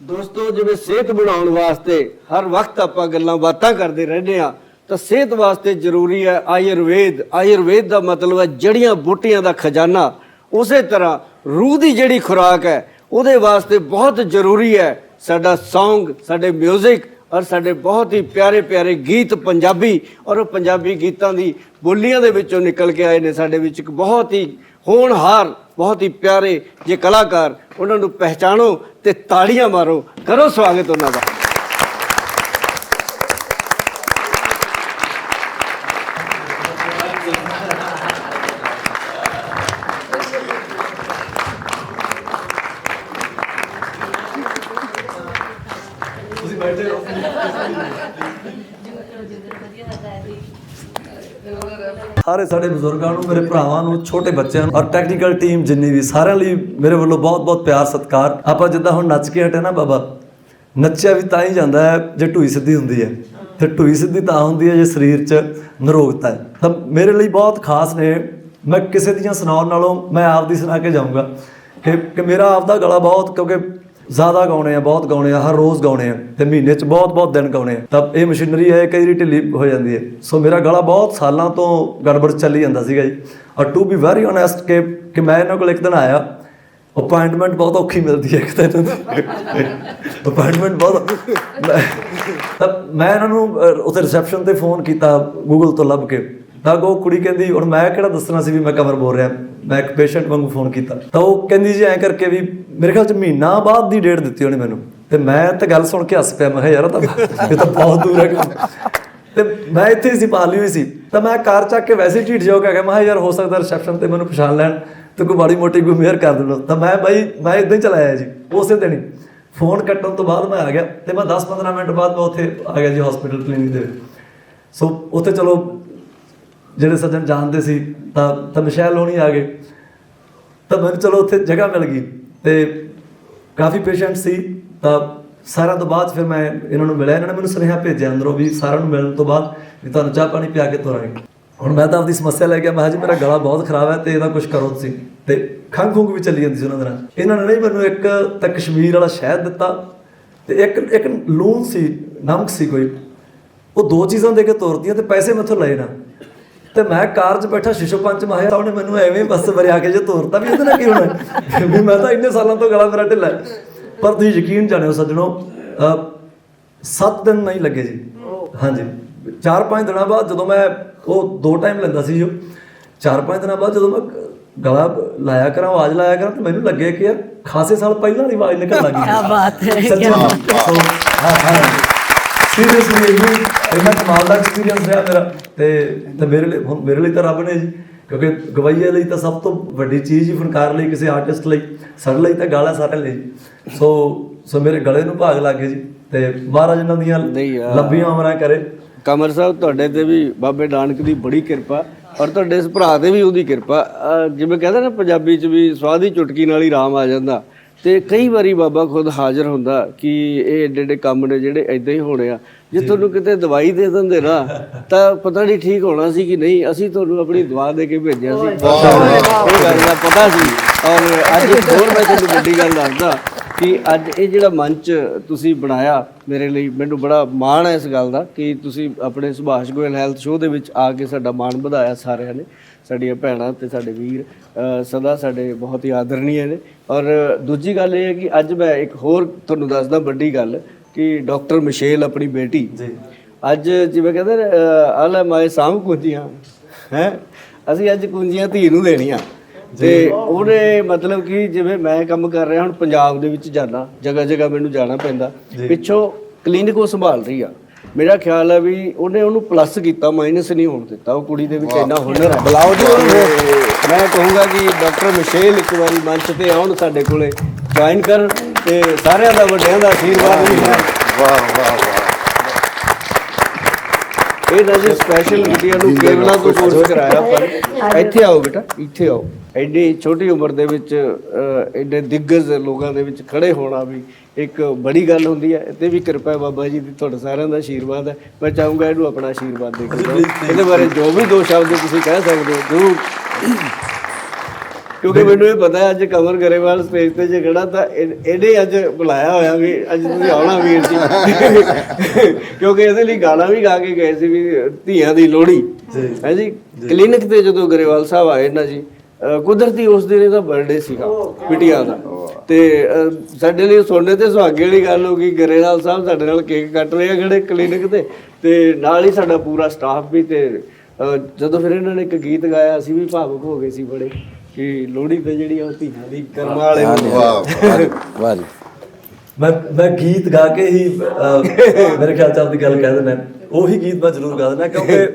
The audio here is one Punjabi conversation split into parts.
ਦੋਸਤੋ, ਜਿਵੇਂ ਸਿਹਤ ਬਣਾਉਣ ਵਾਸਤੇ ਹਰ ਵਕਤ ਆਪਾਂ ਗੱਲਾਂ ਬਾਤਾਂ ਕਰਦੇ ਰਹਿੰਦੇ ਆ ਤਾਂ ਸਿਹਤ ਵਾਸਤੇ ਜ਼ਰੂਰੀ ਹੈ ਆਯੁਰਵੇਦ। ਆਯੁਰਵੇਦ ਦਾ ਮਤਲਬ ਹੈ ਜੜੀਆਂ ਬੂਟੀਆਂ ਦਾ ਖਜ਼ਾਨਾ। ਉਸੇ ਤਰ੍ਹਾਂ ਰੂਹ ਦੀ ਜਿਹੜੀ ਖੁਰਾਕ ਹੈ, ਉਹਦੇ ਵਾਸਤੇ ਬਹੁਤ ਜ਼ਰੂਰੀ ਹੈ ਸਾਡਾ ਸੌਂਗ ਸਾਡੇ 뮤직 ਔਰ ਸਾਡੇ ਬਹੁਤ ਹੀ ਪਿਆਰੇ ਪਿਆਰੇ ਗੀਤ ਪੰਜਾਬੀ ਔਰ ਉਹ ਪੰਜਾਬੀ ਗੀਤਾਂ ਦੀ ਬੋਲੀਆਂ ਦੇ ਵਿੱਚੋਂ ਨਿਕਲ ਕੇ ਆਏ ਨੇ, ਸਾਡੇ ਵਿੱਚ ਇੱਕ ਬਹੁਤ ਹੀ ਹੋਣਹਾਰ ਬਹੁਤ ਹੀ ਪਿਆਰੇ ਜੇ ਕਲਾਕਾਰ ਉਹਨਾਂ ਨੂੰ ਪਹਿਚਾਣੋ ਤੇ ਤਾੜੀਆਂ ਮਾਰੋ। ਕਰੋ ਸਵਾਗਤ ਉਹਨਾਂ ਦਾ। ਸਾਰੇ ਸਾਡੇ ਬਜ਼ੁਰਗਾਂ ਨੂੰ, ਮੇਰੇ ਭਰਾਵਾਂ ਨੂੰ, ਛੋਟੇ ਬੱਚਿਆਂ ਨੂੰ ਔਰ ਟੈਕਨੀਕਲ ਟੀਮ ਜਿੰਨੀ ਵੀ, ਸਾਰਿਆਂ ਲਈ ਮੇਰੇ ਵੱਲੋਂ ਬਹੁਤ ਬਹੁਤ ਪਿਆਰ, ਸਤਿਕਾਰ। ਆਪਾਂ ਜਿੱਦਾਂ ਹੁਣ ਨੱਚ ਕੇ ਹਟੇ ਨਾ ਬਾਬਾ, ਨੱਚਿਆ ਵੀ ਤਾਂ ਹੀ ਜਾਂਦਾ ਹੈ ਜੇ ਢੂਈ ਸਿੱਧੀ ਹੁੰਦੀ ਹੈ। ਤੇ ਢੂਈ ਸਿੱਧੀ ਤਾਂ ਹੁੰਦੀ ਹੈ ਜੇ ਸਰੀਰ 'ਚ ਨਰੋਗਤਾ ਹੈ। ਤਾਂ ਮੇਰੇ ਲਈ ਬਹੁਤ ਖਾਸ ਨੇ, ਮੈਂ ਕਿਸੇ ਦੀਆਂ ਸੁਣਾਉਣ ਨਾਲੋਂ ਮੈਂ ਆਪ ਦੀ ਸੁਣਾ ਕੇ ਜਾਊਂਗਾ ਕਿ ਕਿ ਮੇਰਾ ਆਪ ਦਾ ਗਲਾ ਬਹੁਤ, ਕਿਉਂਕਿ ਜ਼ਿਆਦਾ ਗਾਉਣੇ ਆ, ਬਹੁਤ ਗਾਉਣੇ ਆ, ਹਰ ਰੋਜ਼ ਗਾਉਣੇ ਆ ਤੇ ਮਹੀਨੇ 'ਚ ਬਹੁਤ ਬਹੁਤ ਦਿਨ ਗਾਉਣੇ ਆ। ਤਾਂ ਇਹ ਮਸ਼ੀਨਰੀ ਹੈ ਕਈ ਵਾਰੀ ਢਿੱਲੀ ਹੋ ਜਾਂਦੀ ਹੈ। ਸੋ ਮੇਰਾ ਗਲਾ ਬਹੁਤ ਸਾਲਾਂ ਤੋਂ ਗੜਬੜ ਚੱਲੀ ਜਾਂਦਾ ਸੀਗਾ ਜੀ। ਔਰ ਟੂ ਬੀ ਵੈਰੀ ਓਨੈਸਟ ਕਿ ਕਿ ਮੈਂ ਇਹਨਾਂ ਕੋਲ ਇੱਕ ਦਿਨ ਆਇਆ ਅਪਾਇੰਟਮੈਂਟ ਬਹੁਤ ਔਖੀ ਮਿਲਦੀ ਹੈ ਇੱਕ ਦਿਨ। ਅਪਾਇੰਟਮੈਂਟ ਬਹੁਤ ਮੈਂ- ਤਾਂ ਮੈਂ ਇਹਨਾਂ ਨੂੰ ਉੱਥੇ ਰਿਸੈਪਸ਼ਨ ਤੇ ਫੋਨ ਕੀਤਾ ਗੂਗਲ ਤੋਂ ਲੱਭ ਕੇ। ਤਾਂ ਉਹ ਕੁੜੀ ਕਹਿੰਦੀ, ਹੁਣ ਮੈਂ ਕਿਹੜਾ ਦੱਸਣਾ ਸੀ ਵੀ ਮੈਂ ਕਮਰ ਬੋਲ ਰਿਹਾ? ਮੈਂ ਇੱਕ ਪੇਸ਼ੈਂਟ ਵਾਂਗੂ ਫੋਨ ਕੀਤਾ। ਤਾਂ ਉਹ ਕਹਿੰਦੀ ਜੀ ਐਂ ਕਰਕੇ ਵੀ ਮੇਰੇ ਖਿਆਲ ਚ ਮਹੀਨਾ ਬਾਅਦ ਦੀ ਡੇਟ ਦਿੱਤੀ ਉਹਨੇ ਮੈਨੂੰ। ਤੇ ਮੈਂ ਤਾਂ ਗੱਲ ਸੁਣ ਕੇ ਹੱਸ ਪਿਆ, ਮੈਂ ਕਿਹਾ, ਯਾਰ ਤਾਂ ਇਹ ਤਾਂ ਬਹੁਤ ਦੂਰ ਹੈ ਕੰਮ। ਤੇ ਮੈਂ ਇੱਥੇ ਹੀ ਸੀ, ਪਾਲੀ ਹੋਈ ਸੀ। ਤਾਂ ਮੈਂ ਕਾਰ ਚੱਕ ਕੇ ਵੈਸੇ ਢੀਠ ਜਾ ਕੇ ਮੈਂ ਕਿਹਾ, ਯਾਰ, ਹੋ ਸਕਦਾ ਰਿਸੈਪਸ਼ਨ ਤੇ ਮੈਨੂੰ ਪਛਾਣ ਲੈਣ ਤੇ ਕੋਈ ਮਾੜੀ ਮੋਟੀ ਕੋਈ ਮਿਹਰ ਕਰ ਦੇਣ। ਤਾਂ ਮੈਂ ਬਾਈ, ਮੈਂ ਇਦਾਂ ਹੀ ਚਲਾਇਆ ਜੀ, ਉਸੇ ਦਿਨ ਹੀ। ਫੋਨ ਕੱਟਣ ਤੋਂ ਬਾਅਦ ਮੈਂ ਆ ਗਿਆ ਤੇ ਮੈਂ 10-15 ਮਿੰਟ ਬਾਅਦ ਮੈਂ ਉੱਥੇ ਆ ਗਿਆ ਜੀ ਹਸਪੀਟਲ ਕਲੀਨਿਕ ਦੇ ਸੋ ਉੱਥੇ ਚਲੋ ਜਿਹੜੇ ਸੱਜਣ ਜਾਣਦੇ ਸੀ, ਤਾਂ ਤਾਂ ਮਿਸ਼ੈਲ ਹੋਣੀ ਆ ਗਏ। ਤਾਂ ਮੈਨੂੰ ਚਲੋ ਉੱਥੇ ਜਗ੍ਹਾ ਮਿਲ ਗਈ ਤੇ ਕਾਫੀ ਪੇਸ਼ੈਂਟ ਸੀ। ਤਾਂ ਸਾਰਿਆਂ ਤੋਂ ਬਾਅਦ ਫਿਰ ਮੈਂ ਇਹਨਾਂ ਨੂੰ ਮਿਲਿਆ। ਇਹਨਾਂ ਨੇ ਮੈਨੂੰ ਸੁਨੇਹਾ ਭੇਜਿਆ ਅੰਦਰੋਂ ਵੀ ਸਾਰਿਆਂ ਨੂੰ ਮਿਲਣ ਤੋਂ ਬਾਅਦ ਵੀ ਤੁਹਾਨੂੰ ਚਾਹ ਪਾਣੀ ਪਿਆ ਕੇ ਤੋਰਾਂਗੇ। ਹੁਣ ਮੈਂ ਤਾਂ ਆਪਣੀ ਸਮੱਸਿਆ ਲੈ ਕੇ ਮੈਂ ਕਿਹਾ ਜੀ ਮੇਰਾ ਗਲਾ ਬਹੁਤ ਖਰਾਬ ਹੈ ਤੇ ਇਹਦਾ ਕੁਝ ਕਰੋ ਤੁਸੀਂ। ਤੇ ਖੰਘ ਖੁੰਘ ਵੀ ਚੱਲੀ ਜਾਂਦੀ ਸੀ ਉਹਨਾਂ ਦੇ ਨਾਲ। ਇਹਨਾਂ ਨੇ ਨਹੀਂ ਮੈਨੂੰ ਇੱਕ ਤਾਂ ਕਸ਼ਮੀਰ ਵਾਲਾ ਸ਼ਹਿਦ ਦਿੱਤਾ ਤੇ ਇੱਕ ਇੱਕ ਲੂਣ ਸੀ, ਨਮਕ ਸੀ ਕੋਈ। ਉਹ ਦੋ ਚੀਜ਼ਾਂ ਦੇ ਕੇ ਤੋਰਦੀਆਂ ਤੇ ਪੈਸੇ ਮੈਥੋਂ ਲਏ ਨਾ। ਤੇ ਮੈਂ ਕਾਰ 'ਚ ਬੈਠਾ ਸ਼ਿਸ਼ੋ ਪੰਚ ਮਾਹਿਆ ਉਹਨੇ ਮੈਨੂੰ ਐਵੇਂ ਬੱਸ ਵਰਿਆ ਕੇ ਜੇ ਤੋਰਤਾ ਵੀ ਇਹਦੇ ਨਾਲ ਕੀ ਹੋਣਾ? ਵੀ ਮੈਂ ਤਾਂ ਇੰਨੇ ਸਾਲਾਂ ਤੋਂ ਗਲਾ ਮੇਰਾ ਢਿੱਲਾ। ਪਰ ਤੁਸੀਂ ਯਕੀਨ ਜਾਣਿਓ ਸੱਜਣੋ 7 ਦਿਨ ਨਹੀਂ ਲੱਗੇ ਜੀ। ਹਾਂਜੀ। 4-5 ਦਿਨਾਂ ਬਾਅਦ ਜਦੋਂ ਮੈਂ ਉਹ ਦੋ ਟਾਈਮ ਲੈਂਦਾ ਸੀ ਜੋ 4-5 ਦਿਨਾਂ ਬਾਅਦ ਜਦੋਂ ਮੈਂ ਗਲਾ ਲਾਇਆ ਕਰਾਂ ਆਵਾਜ਼ ਲਾਇਆ ਕਰਾਂ ਤੇ ਮੈਨੂੰ ਲੱਗੇ ਕਿ ਯਾਰ ਖਾਸੇ ਸਾਲ ਪਹਿਲਾਂ ਦੀ ਆਵਾਜ਼ ਨਿਕਲਣ ਲੱਗੀ ਕਿਆ ਬਾਤ ਹੈ, ਸੱਚੀ ਹਾਂ ਹਾਂ। ਸੀਰੀਅਸਲੀ ਇੰਨਾ ਕਮਾਲ ਦਾ ਐਕਸਪੀਰੀਅੰਸ ਰਿਹਾ ਮੇਰਾ। ਤੇ ਤੇ ਮੇਰੇ ਲਈ ਹੁਣ ਮੇਰੇ ਲਈ ਤਾਂ ਰੱਬ ਨੇ ਜੀ ਕਿਉਂਕਿ ਗਵਾਈਏ ਲਈ ਤਾਂ ਸਭ ਤੋਂ ਵੱਡੀ ਚੀਜ਼ ਹੀ ਫਨਕਾਰ ਲਈ ਕਿਸੇ ਆਰਟਿਸਟ ਲਈ ਸਾਡੇ ਲਈ ਤਾਂ ਗਾਲਾਂ ਸਾਰਿਆਂ ਲਈ। ਸੋ ਸੋ ਮੇਰੇ ਗਲੇ ਨੂੰ ਭਾਗ ਲੱਗ ਜੀ। ਤੇ ਮਹਾਰਾਜ ਇਹਨਾਂ ਦੀਆਂ। ਲੰਬੀਆਂ ਉਮਰਾਂ ਕਰੇ। ਕਮਰ ਸਾਹਿਬ ਤੁਹਾਡੇ ਤੇ ਵੀ ਬਾਬੇ ਨਾਨਕ ਦੀ ਬੜੀ ਕਿਰਪਾ ਔਰ ਤੁਹਾਡੇ ਇਸ ਭਰਾ ਤੇ ਵੀ ਉਹਦੀ ਕਿਰਪਾ। ਜਿਵੇਂ ਕਹਿੰਦੇ ਨਾ ਪੰਜਾਬੀ ਚ ਵੀ ਸਵਾਦ ਚੁਟਕੀ ਨਾਲ ਹੀ ਰਾਮ ਆ ਜਾਂਦਾ। ਤੇ ਕਈ ਵਾਰੀ ਬਾਬਾ ਖੁਦ ਹਾਜ਼ਰ ਹੁੰਦਾ ਕਿ ਇਹ ਏਡੇ ਏਡੇ ਕੰਮ ਨੇ ਜਿਹੜੇ ਐਦਾਂ ਹੀ ਹੋਣੇ ਆ। ਜੇ ਤੁਹਾਨੂੰ ਕਿਤੇ ਦਵਾਈ ਦੇ ਦਿੰਦੇ ਨਾ ਤਾਂ ਪਤਾ ਨਹੀਂ ਠੀਕ ਹੋਣਾ ਸੀ ਕਿ ਨਹੀਂ। ਅਸੀਂ ਤੁਹਾਨੂੰ ਆਪਣੀ ਦਵਾ ਦੇ ਕੇ ਭੇਜਿਆ ਸੀ। ਇਹ ਗੱਲ ਦਾ ਪਤਾ ਸੀ। ਔਰ ਅੱਜ ਹੋਰ ਮੈਂ ਤੁਹਾਨੂੰ ਵੱਡੀ ਗੱਲ ਦੱਸਦਾ ਕਿ ਅੱਜ ਇਹ ਜਿਹੜਾ ਮੰਚ ਤੁਸੀਂ ਬਣਾਇਆ ਮੇਰੇ ਲਈ ਮੈਨੂੰ ਬੜਾ ਮਾਣ ਹੈ ਇਸ ਗੱਲ ਦਾ ਕਿ ਤੁਸੀਂ ਆਪਣੇ ਸੁਭਾਸ਼ ਗੋਇਲ ਹੈਲਥ ਸ਼ੋਅ ਦੇ ਵਿੱਚ ਆ ਕੇ ਸਾਡਾ ਮਾਣ ਵਧਾਇਆ ਸਾਰਿਆਂ ਨੇ ਸਾਡੀਆਂ ਭੈਣਾਂ ਤੇ ਸਾਡੇ ਵੀਰ ਸਦਾ ਸਾਡੇ ਬਹੁਤ ਹੀ ਆਦਰਣੀय ਨੇ। ਔਰ ਦੂਜੀ ਗੱਲ ਇਹ ਹੈ ਕਿ ਅੱਜ ਮੈਂ ਇੱਕ ਹੋਰ ਤੁਹਾਨੂੰ ਦੱਸਦਾ ਵੱਡੀ ਗੱਲ। ਕਿ ਡਾਕਟਰ ਮਿਸ਼ੇਲ ਆਪਣੀ ਬੇਟੀ। ਜੀ। ਅੱਜ ਜਿਵੇਂ ਕਹਿੰਦੇ ਆਲਾ ਮਾਏ ਸਾਂਭ ਕੁੰਜੀਆਂ ਹੈ? ਅਸੀਂ ਅੱਜ ਕੁੰਜੀਆਂ ਧੀ ਨੂੰ ਦੇਣੀਆਂ। ਤੇ ਉਹਨੇ ਮਤਲਬ ਕਿ ਜਿਵੇਂ ਮੈਂ ਕੰਮ ਕਰ ਰਿਹਾ ਹੁਣ ਪੰਜਾਬ ਦੇ ਵਿੱਚ ਜਾਣਾ ਜਗ੍ਹਾ ਜਗ੍ਹਾ ਮੈਨੂੰ ਜਾਣਾ ਪੈਂਦਾ। ਪਿੱਛੋਂ ਕਲੀਨਿਕ ਉਹ ਸੰਭਾਲ ਰਹੀ ਆ। ਮੇਰਾ ਖਿਆਲ ਹੈ ਵੀ ਉਹਨੇ ਉਹਨੂੰ ਪਲੱਸ ਕੀਤਾ ਮਾਈਨਸ ਨਹੀਂ ਹੋਣ ਦਿੱਤਾ। ਉਹ ਕੁੜੀ ਦੇ ਵਿੱਚ ਇੰਨਾ ਹੁਨਰ ਹੈ ਬੁਲਾਓ ਜੀ ਮੈਂ ਕਹੂੰਗਾ ਕਿ ਡਾਕਟਰ ਮਿਸ਼ੇਲ ਇੱਕ ਵਾਰੀ ਮੰਚ ਤੇ ਆਉਣ ਸਾਡੇ ਕੋਲੇ। ਜੁਆਇਨ ਕਰਨ। ਤੇ ਸਾਰਿਆਂ ਦਾ ਵੱਡਿਆਂ ਦਾ ਆਸ਼ੀਰਵਾਦ ਵੀ ਹੈ। ਵਾਹ ਵਾਹ ਵਾਹ। ਇਹ ਨਾ ਜੀ ਸਪੈਸ਼ਲ ਇੰਡੀਆ ਨੂੰ ਕੇਵਲਾ ਤੋਂ ਕੋਰਸ ਕਰਾਇਆ ਪਰ ਇੱਥੇ ਆਓ ਬੇਟਾ ਇੱਥੇ ਆਓ। ਐਡੀ ਛੋਟੀ ਉਮਰ ਦੇ ਵਿੱਚ ਐਡੇ ਦਿੱਗਜ ਲੋਕਾਂ ਦੇ ਵਿੱਚ ਖੜੇ ਹੋਣਾ ਵੀ ਇੱਕ ਬੜੀ ਗੱਲ ਹੁੰਦੀ ਹੈ। ਤੇ ਵੀ ਕਿਰਪਾ ਬਾਬਾ ਜੀ ਦੀ ਤੁਹਾਡੇ ਸਾਰਿਆਂ ਦਾ ਆਸ਼ੀਰਵਾਦ ਹੈ। ਮੈਂ ਚਾਹੂੰਗਾ ਇਹਨੂੰ ਆਪਣਾ ਆਸ਼ੀਰਵਾਦ ਦੇ ਕੇ। ਇਹਦੇ ਬਾਰੇ ਜੋ ਵੀ ਦੋ ਸ਼ਬਦ ਤੁਸੀਂ ਕਹਿ ਸਕਦੇ ਹੋ ਜ਼ਰੂਰ। ਕਿਉਂਕਿ ਮੈਨੂੰ ਇਹ ਪਤਾ ਹੈ ਅੱਜ ਕਮਰ ਗਰੇਵਾਲ ਸਟੇਜ ਤੇ ਜੇ ਖੜਾ ਤਾਂ ਇਹ- ਇਹਨੇ ਅੱਜ ਬੁਲਾਇਆ ਹੋਇਆ ਵੀ ਅੱਜ ਤੁਸੀਂ ਆਉਣਾ ਵੀਰ ਜੀ। ਕਿਉਂਕਿ ਇਹਦੇ ਲਈ ਗਾਣਾ ਵੀ ਗਾ ਕੇ ਗਏ ਸੀ ਵੀ ਧੀਆਂ ਦੀ ਲੋਹੜੀ। ਹੈ ਜੀ? ਕਲੀਨਿਕ ਤੇ ਜਦੋਂ ਗਰੇਵਾਲ ਸਾਹਿਬ ਆਏ ਨਾ ਜੀ ਕੁਦਰਤੀ ਉਸ ਦਿਨ ਇਹਦਾ ਬਰਥਡੇ ਸੀਗਾ ਬਿਟੀਆ ਦਾ। ਤੇ ਸਾਡੇ ਲਈ ਸੋਨੇ ਤੇ ਸੁਹਾਗੇ ਵਾਲੀ ਗੱਲ ਹੋ ਗਈ ਗਰੇਵਾਲ ਸਾਹਿਬ ਸਾਡੇ ਨਾਲ ਕੇਕ ਕੱਟ ਰਹੇ ਆ ਖੜੇ ਕਲੀਨਿਕ ਤੇ। ਤੇ ਨਾਲ ਹੀ ਸਾਡਾ ਪੂਰਾ ਸਟਾਫ ਵੀ ਤੇ ਜਦੋਂ ਫਿਰ ਇਹਨਾਂ ਨੇ ਇੱਕ ਗੀਤ ਗਾਇਆ ਅਸੀਂ ਵੀ ਭਾਵੁਕ ਹੋ ਗਏ ਸੀ ਬੜੇ। ਕਿ ਲੋਹੜੀ ਤੇ ਜਿਹੜੀ ਆ ਉਹ ਧੀਆਂ ਦੀ ਕਰਮਾਂ ਵਾਲੇ ਨੂੰ ਵਾਹ ਵਾਹ ਜੀ। ਮੈਂ ਮੈਂ ਗੀਤ ਗਾ ਕੇ ਹੀ ਅਹ, ਮੇਰੇ ਖਿਆਲ ਚ ਆਪਦੀ ਗੱਲ ਕਹਿ ਦਿੰਦਾ। ਉਹੀ ਗੀਤ ਮੈਂ ਜ਼ਰੂਰ ਗਾ ਦਿੰਦਾ ਕਿਉਂਕਿ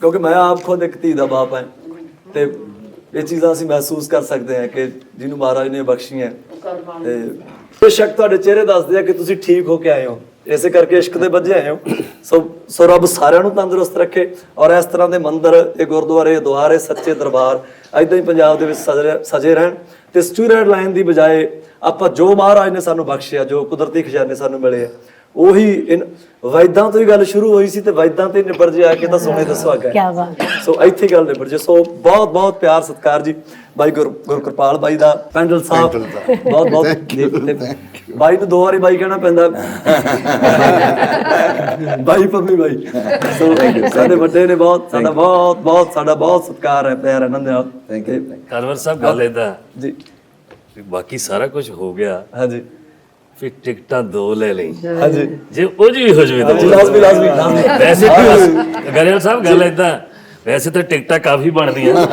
ਕਿਉਂਕਿ ਮੈਂ ਆਪ ਖੁਦ ਇੱਕ ਧੀ ਦਾ ਬਾਪ ਹਾਂ। ਤੇ ਇਹ ਚੀਜ਼ਾਂ ਅਸੀਂ ਮਹਿਸੂਸ ਕਰ ਸਕਦੇ ਹਾਂ ਕਿ ਜਿਹਨੂੰ ਮਹਾਰਾਜ ਨੇ ਬਖਸ਼ੀਆਂ। ਤੇ ਬੇਸ਼ੱਕ ਤੁਹਾਡੇ ਚਿਹਰੇ ਦੱਸਦੇ ਆ ਕਿ ਤੁਸੀਂ ਠੀਕ ਹੋ ਕੇ ਆਏ ਹੋ। ਇਸੇ ਕਰਕੇ ਇਸ਼ਕ ਦੇ ਵੱਜੇ ਆਏ ਹੋ। ਸੋ ਸੋ ਰੱਬ ਸਾਰਿਆਂ ਨੂੰ ਤੰਦਰੁਸਤ ਰੱਖੇ ਔਰ ਇਸ ਤਰ੍ਹਾਂ ਦੇ ਮੰਦਰ, ਇਹ ਗੁਰਦੁਆਰੇ ਦੁਆਰੇ ਸੱਚੇ ਦਰਬਾਰ ਐਦਾਂ ਹੀ ਪੰਜਾਬ ਦੇ ਵਿੱਚ ਸਜੇ ਸਜੇ ਰਹਿਣ। ਤੇ ਸਟੂਡੈਂਟ ਲਾਈਨ ਦੀ ਬਜਾਏ ਆਪਾਂ ਜੋ ਮਹਾਰਾਜ ਨੇ ਸਾਨੂੰ ਬਖਸ਼ਿਆ, ਜੋ ਕੁਦਰਤੀ ਖਜ਼ਾਨੇ ਸਾਨੂੰ ਮਿਲੇ ਆ ਉਹੀ ਵੈਦਾਂ ਤੋਂ ਹੀ ਗੱਲ ਸ਼ੁਰੂ ਹੋਈ ਸੀ ਤੇ ਵੈਦਾਂ ਤੇ ਨਿਬੜ ਜੇ ਆ ਕੇ ਤਾਂ ਸੋਨੇ ਦਾ ਸੁਹਾਗਾ ਕਿਆ ਬਾਤ ਸੋ ਇੱਥੇ ਗੱਲ ਨਿਬੜ ਜੇ। ਸੋ ਬਹੁਤ ਬਹੁਤ ਪਿਆਰ ਸਤਿਕਾਰ ਜੀ। ਬਾਈ ਗੁਰ ਗੁਰਕਿਰਪਾਲ ਬਾਈ ਦਾ ਪੈਂਡਲ ਸਾਹਿਬ। ਬਹੁਤ ਬਹੁਤ ਬਾਈ ਨੂੰ ਦੋ ਵਾਰੀ ਬਾਈ ਕਹਿਣਾ ਪੈਂਦਾ। ਬਾਈ ਪੰਮੀ ਬਾਈ। ਸੋ ਸਾਡੇ ਵੱਡੇ ਨੇ ਬਹੁਤ ਸਾਡਾ ਬਹੁਤ ਬਹੁਤ ਸਾਡਾ ਬਹੁਤ ਸਤਿਕਾਰ ਹੈ ਪਿਆਰ ਆਨੰਦ ਹੈ ਥੈਂਕ ਯੂ ਕਨਵਰ ਸਾਹਿਬ ਗੱਲ ਏਦਾਂ। ਜੀ। ਬਾਕੀ ਸਾਰਾ ਕੁਝ ਹੋ ਗਿਆ। ਹਾਂਜੀ। ਫਿਰ ਟਿਕਟਾਂ ਦੋ ਲੈ ਲਈ। ਹਾਂਜੀ। ਜੇ ਉਹ ਜੀ ਵੀ ਹੋ ਜਵੇ ਜੀ ਲਾਜ਼ਮੀ ਲਾਜ਼ਮੀ ਵੈਸੇ ਤਾਂ ਗਰੇਵਾਲ ਸਾਹਿਬ ਗੱਲ ਏਦਾਂ ਵੈਸੇ ਤਾਂ ਟਿਕਟਾਂ ਕਾਫੀ ਬਣਦੀਆਂ।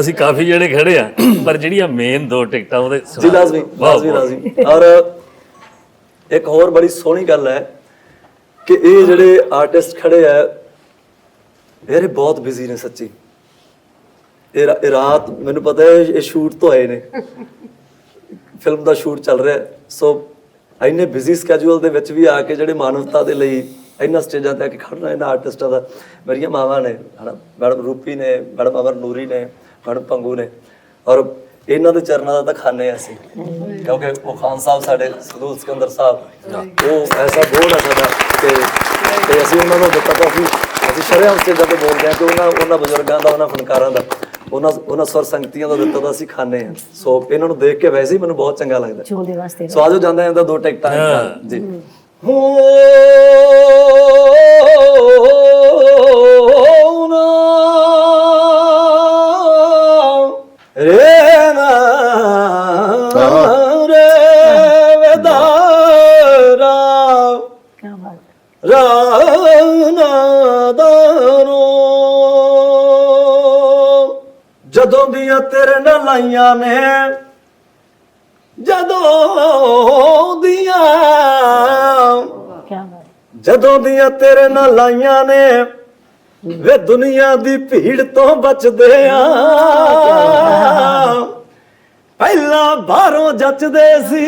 ਅਸੀਂ ਕਾਫੀ ਜਿਹੜੇ ਖੜੇ ਆ ਪਰ ਜਿਹੜੀਆਂ ਮੇਨ ਦੋ ਟਿਕਟਾਂ ਉਹਦੇ ਜੀ ਲਾਜ਼ਮੀ ਲਾਜ਼ਮੀ। ਲਾਜ਼ਮੀ ਔਰ ਇੱਕ ਹੋਰ ਬੜੀ ਸੋਹਣੀ ਗੱਲ ਹੈ ਕਿ ਇਹ ਜਿਹੜੇ ਆਰਟਿਸਟ ਖੜੇ ਆ ਇਹ ਬਹੁਤ ਬਿਜ਼ੀ ਨੇ ਸੱਚੀ। ਇਹ ਰਾਤ ਮੈਨੂੰ ਪਤਾ ਹੈ ਇਹ ਸ਼ੂਟ ਤੋਂ ਆਏ ਨੇ। ਫਿਲਮ ਦਾ ਸ਼ੂਟ ਚੱਲ ਰਿਹਾ। ਸੋ ਇੰਨੇ ਬਿਜ਼ੀ ਸਕੇਜੂਲ ਦੇ ਵਿੱਚ ਵੀ ਆ ਕੇ ਜਿਹੜੇ ਮਾਨਵਤਾ ਦੇ ਲਈ ਇੰਨਾ ਸਟੇਜਾਂ ਤੇ ਆ ਕੇ ਖੜਨਾ ਇਹਨਾਂ ਆਰਟਿਸਟਾਂ ਦਾ, ਮੇਰੀਆਂ ਮਾਵਾਂ ਨੇ, ਹਨਾ, ਮੈਡਮ ਰੂਪੀ ਨੇ, ਮੈਡਮ ਅਮਰ ਨੂਰੀ ਨੇ, ਮੈਡਮ ਪੰਗੂ ਨੇ, ਔਰ ਇਹਨਾਂ ਦੇ ਚਰਨਾਂ ਦਾ ਤਾਂ ਖਾਨੇ ਆ ਅਸੀਂ, ਕਿਉਂਕਿ ਉਹ ਖਾਨ ਸਾਹਿਬ ਸਾਡੇ ਸਦੂਲ ਸਿਕੰਦਰ ਸਾਹਿਬ, ਉਹ ਐਸਾ ਬੋੜ ਹੈ ਸਾਡਾ ਕਿ, ਤੇ ਅਸੀਂ ਉਹਨਾਂ ਨੂੰ ਦਿੱਤਾ ਤਾਂ ਅਸੀਂ ਅਸੀਂ ਸ਼ਰੇਆਮ ਸਟੇਜਾਂ ਤੇ ਬੋਲਦੇ ਹਾਂ ਕਿ ਉਹਨਾਂ ਉਹਨਾਂ ਬਜ਼ੁਰਗਾਂ ਦਾ, ਉਹਨਾਂ ਫਨਕਾਰਾਂ ਦਾ ਉਹਨਾਂ ਉਹਨਾਂ ਸਵਰ ਸੰਗਤੀਆਂ ਦਾ ਦਿੱਤਾ ਤਾਂ ਅਸੀਂ ਖਾਨੇ ਆ ਸੋ ਇਹਨਾਂ ਨੂੰ ਦੇਖ ਕੇ ਵੈਸੇ ਹੀ ਮੈਨੂੰ ਬਹੁਤ ਚੰਗਾ ਲੱਗਦਾ। ਦੇ ਵਾਸਤੇ ਸੋ ਆਜੋ ਜਾਂਦੇ ਜਾਂਦਾ ਦੋ ਟਿਕਟਾਂ ਜੀ। ਹੋ। ਨਾ ਰੇ ਨਾ ਰੇ ਵਦਾਰਾ ਕਿਆ ਬਾਤ। ਰਾਨਾ ਦਾਰੋ ਜਦੋਂ ਦੀਆਂ ਤੇਰੇ ਨਾਲ ਲਾਈਆਂ ਨੇ ਜਦੋਂ ਦੀਆਂ ਕਿਆ ਬਾਤ। ਜਦੋਂ ਦੀਆਂ ਤੇਰੇ ਨਾਲ ਲਾਈਆਂ ਨੇ ਵੇ ਦੁਨੀਆ ਦੀ ਭੀੜ ਤੋਂ ਬਚਦੇ ਆ। ਪਹਿਲਾਂ ਬਾਹਰੋਂ ਜੱਚਦੇ ਸੀ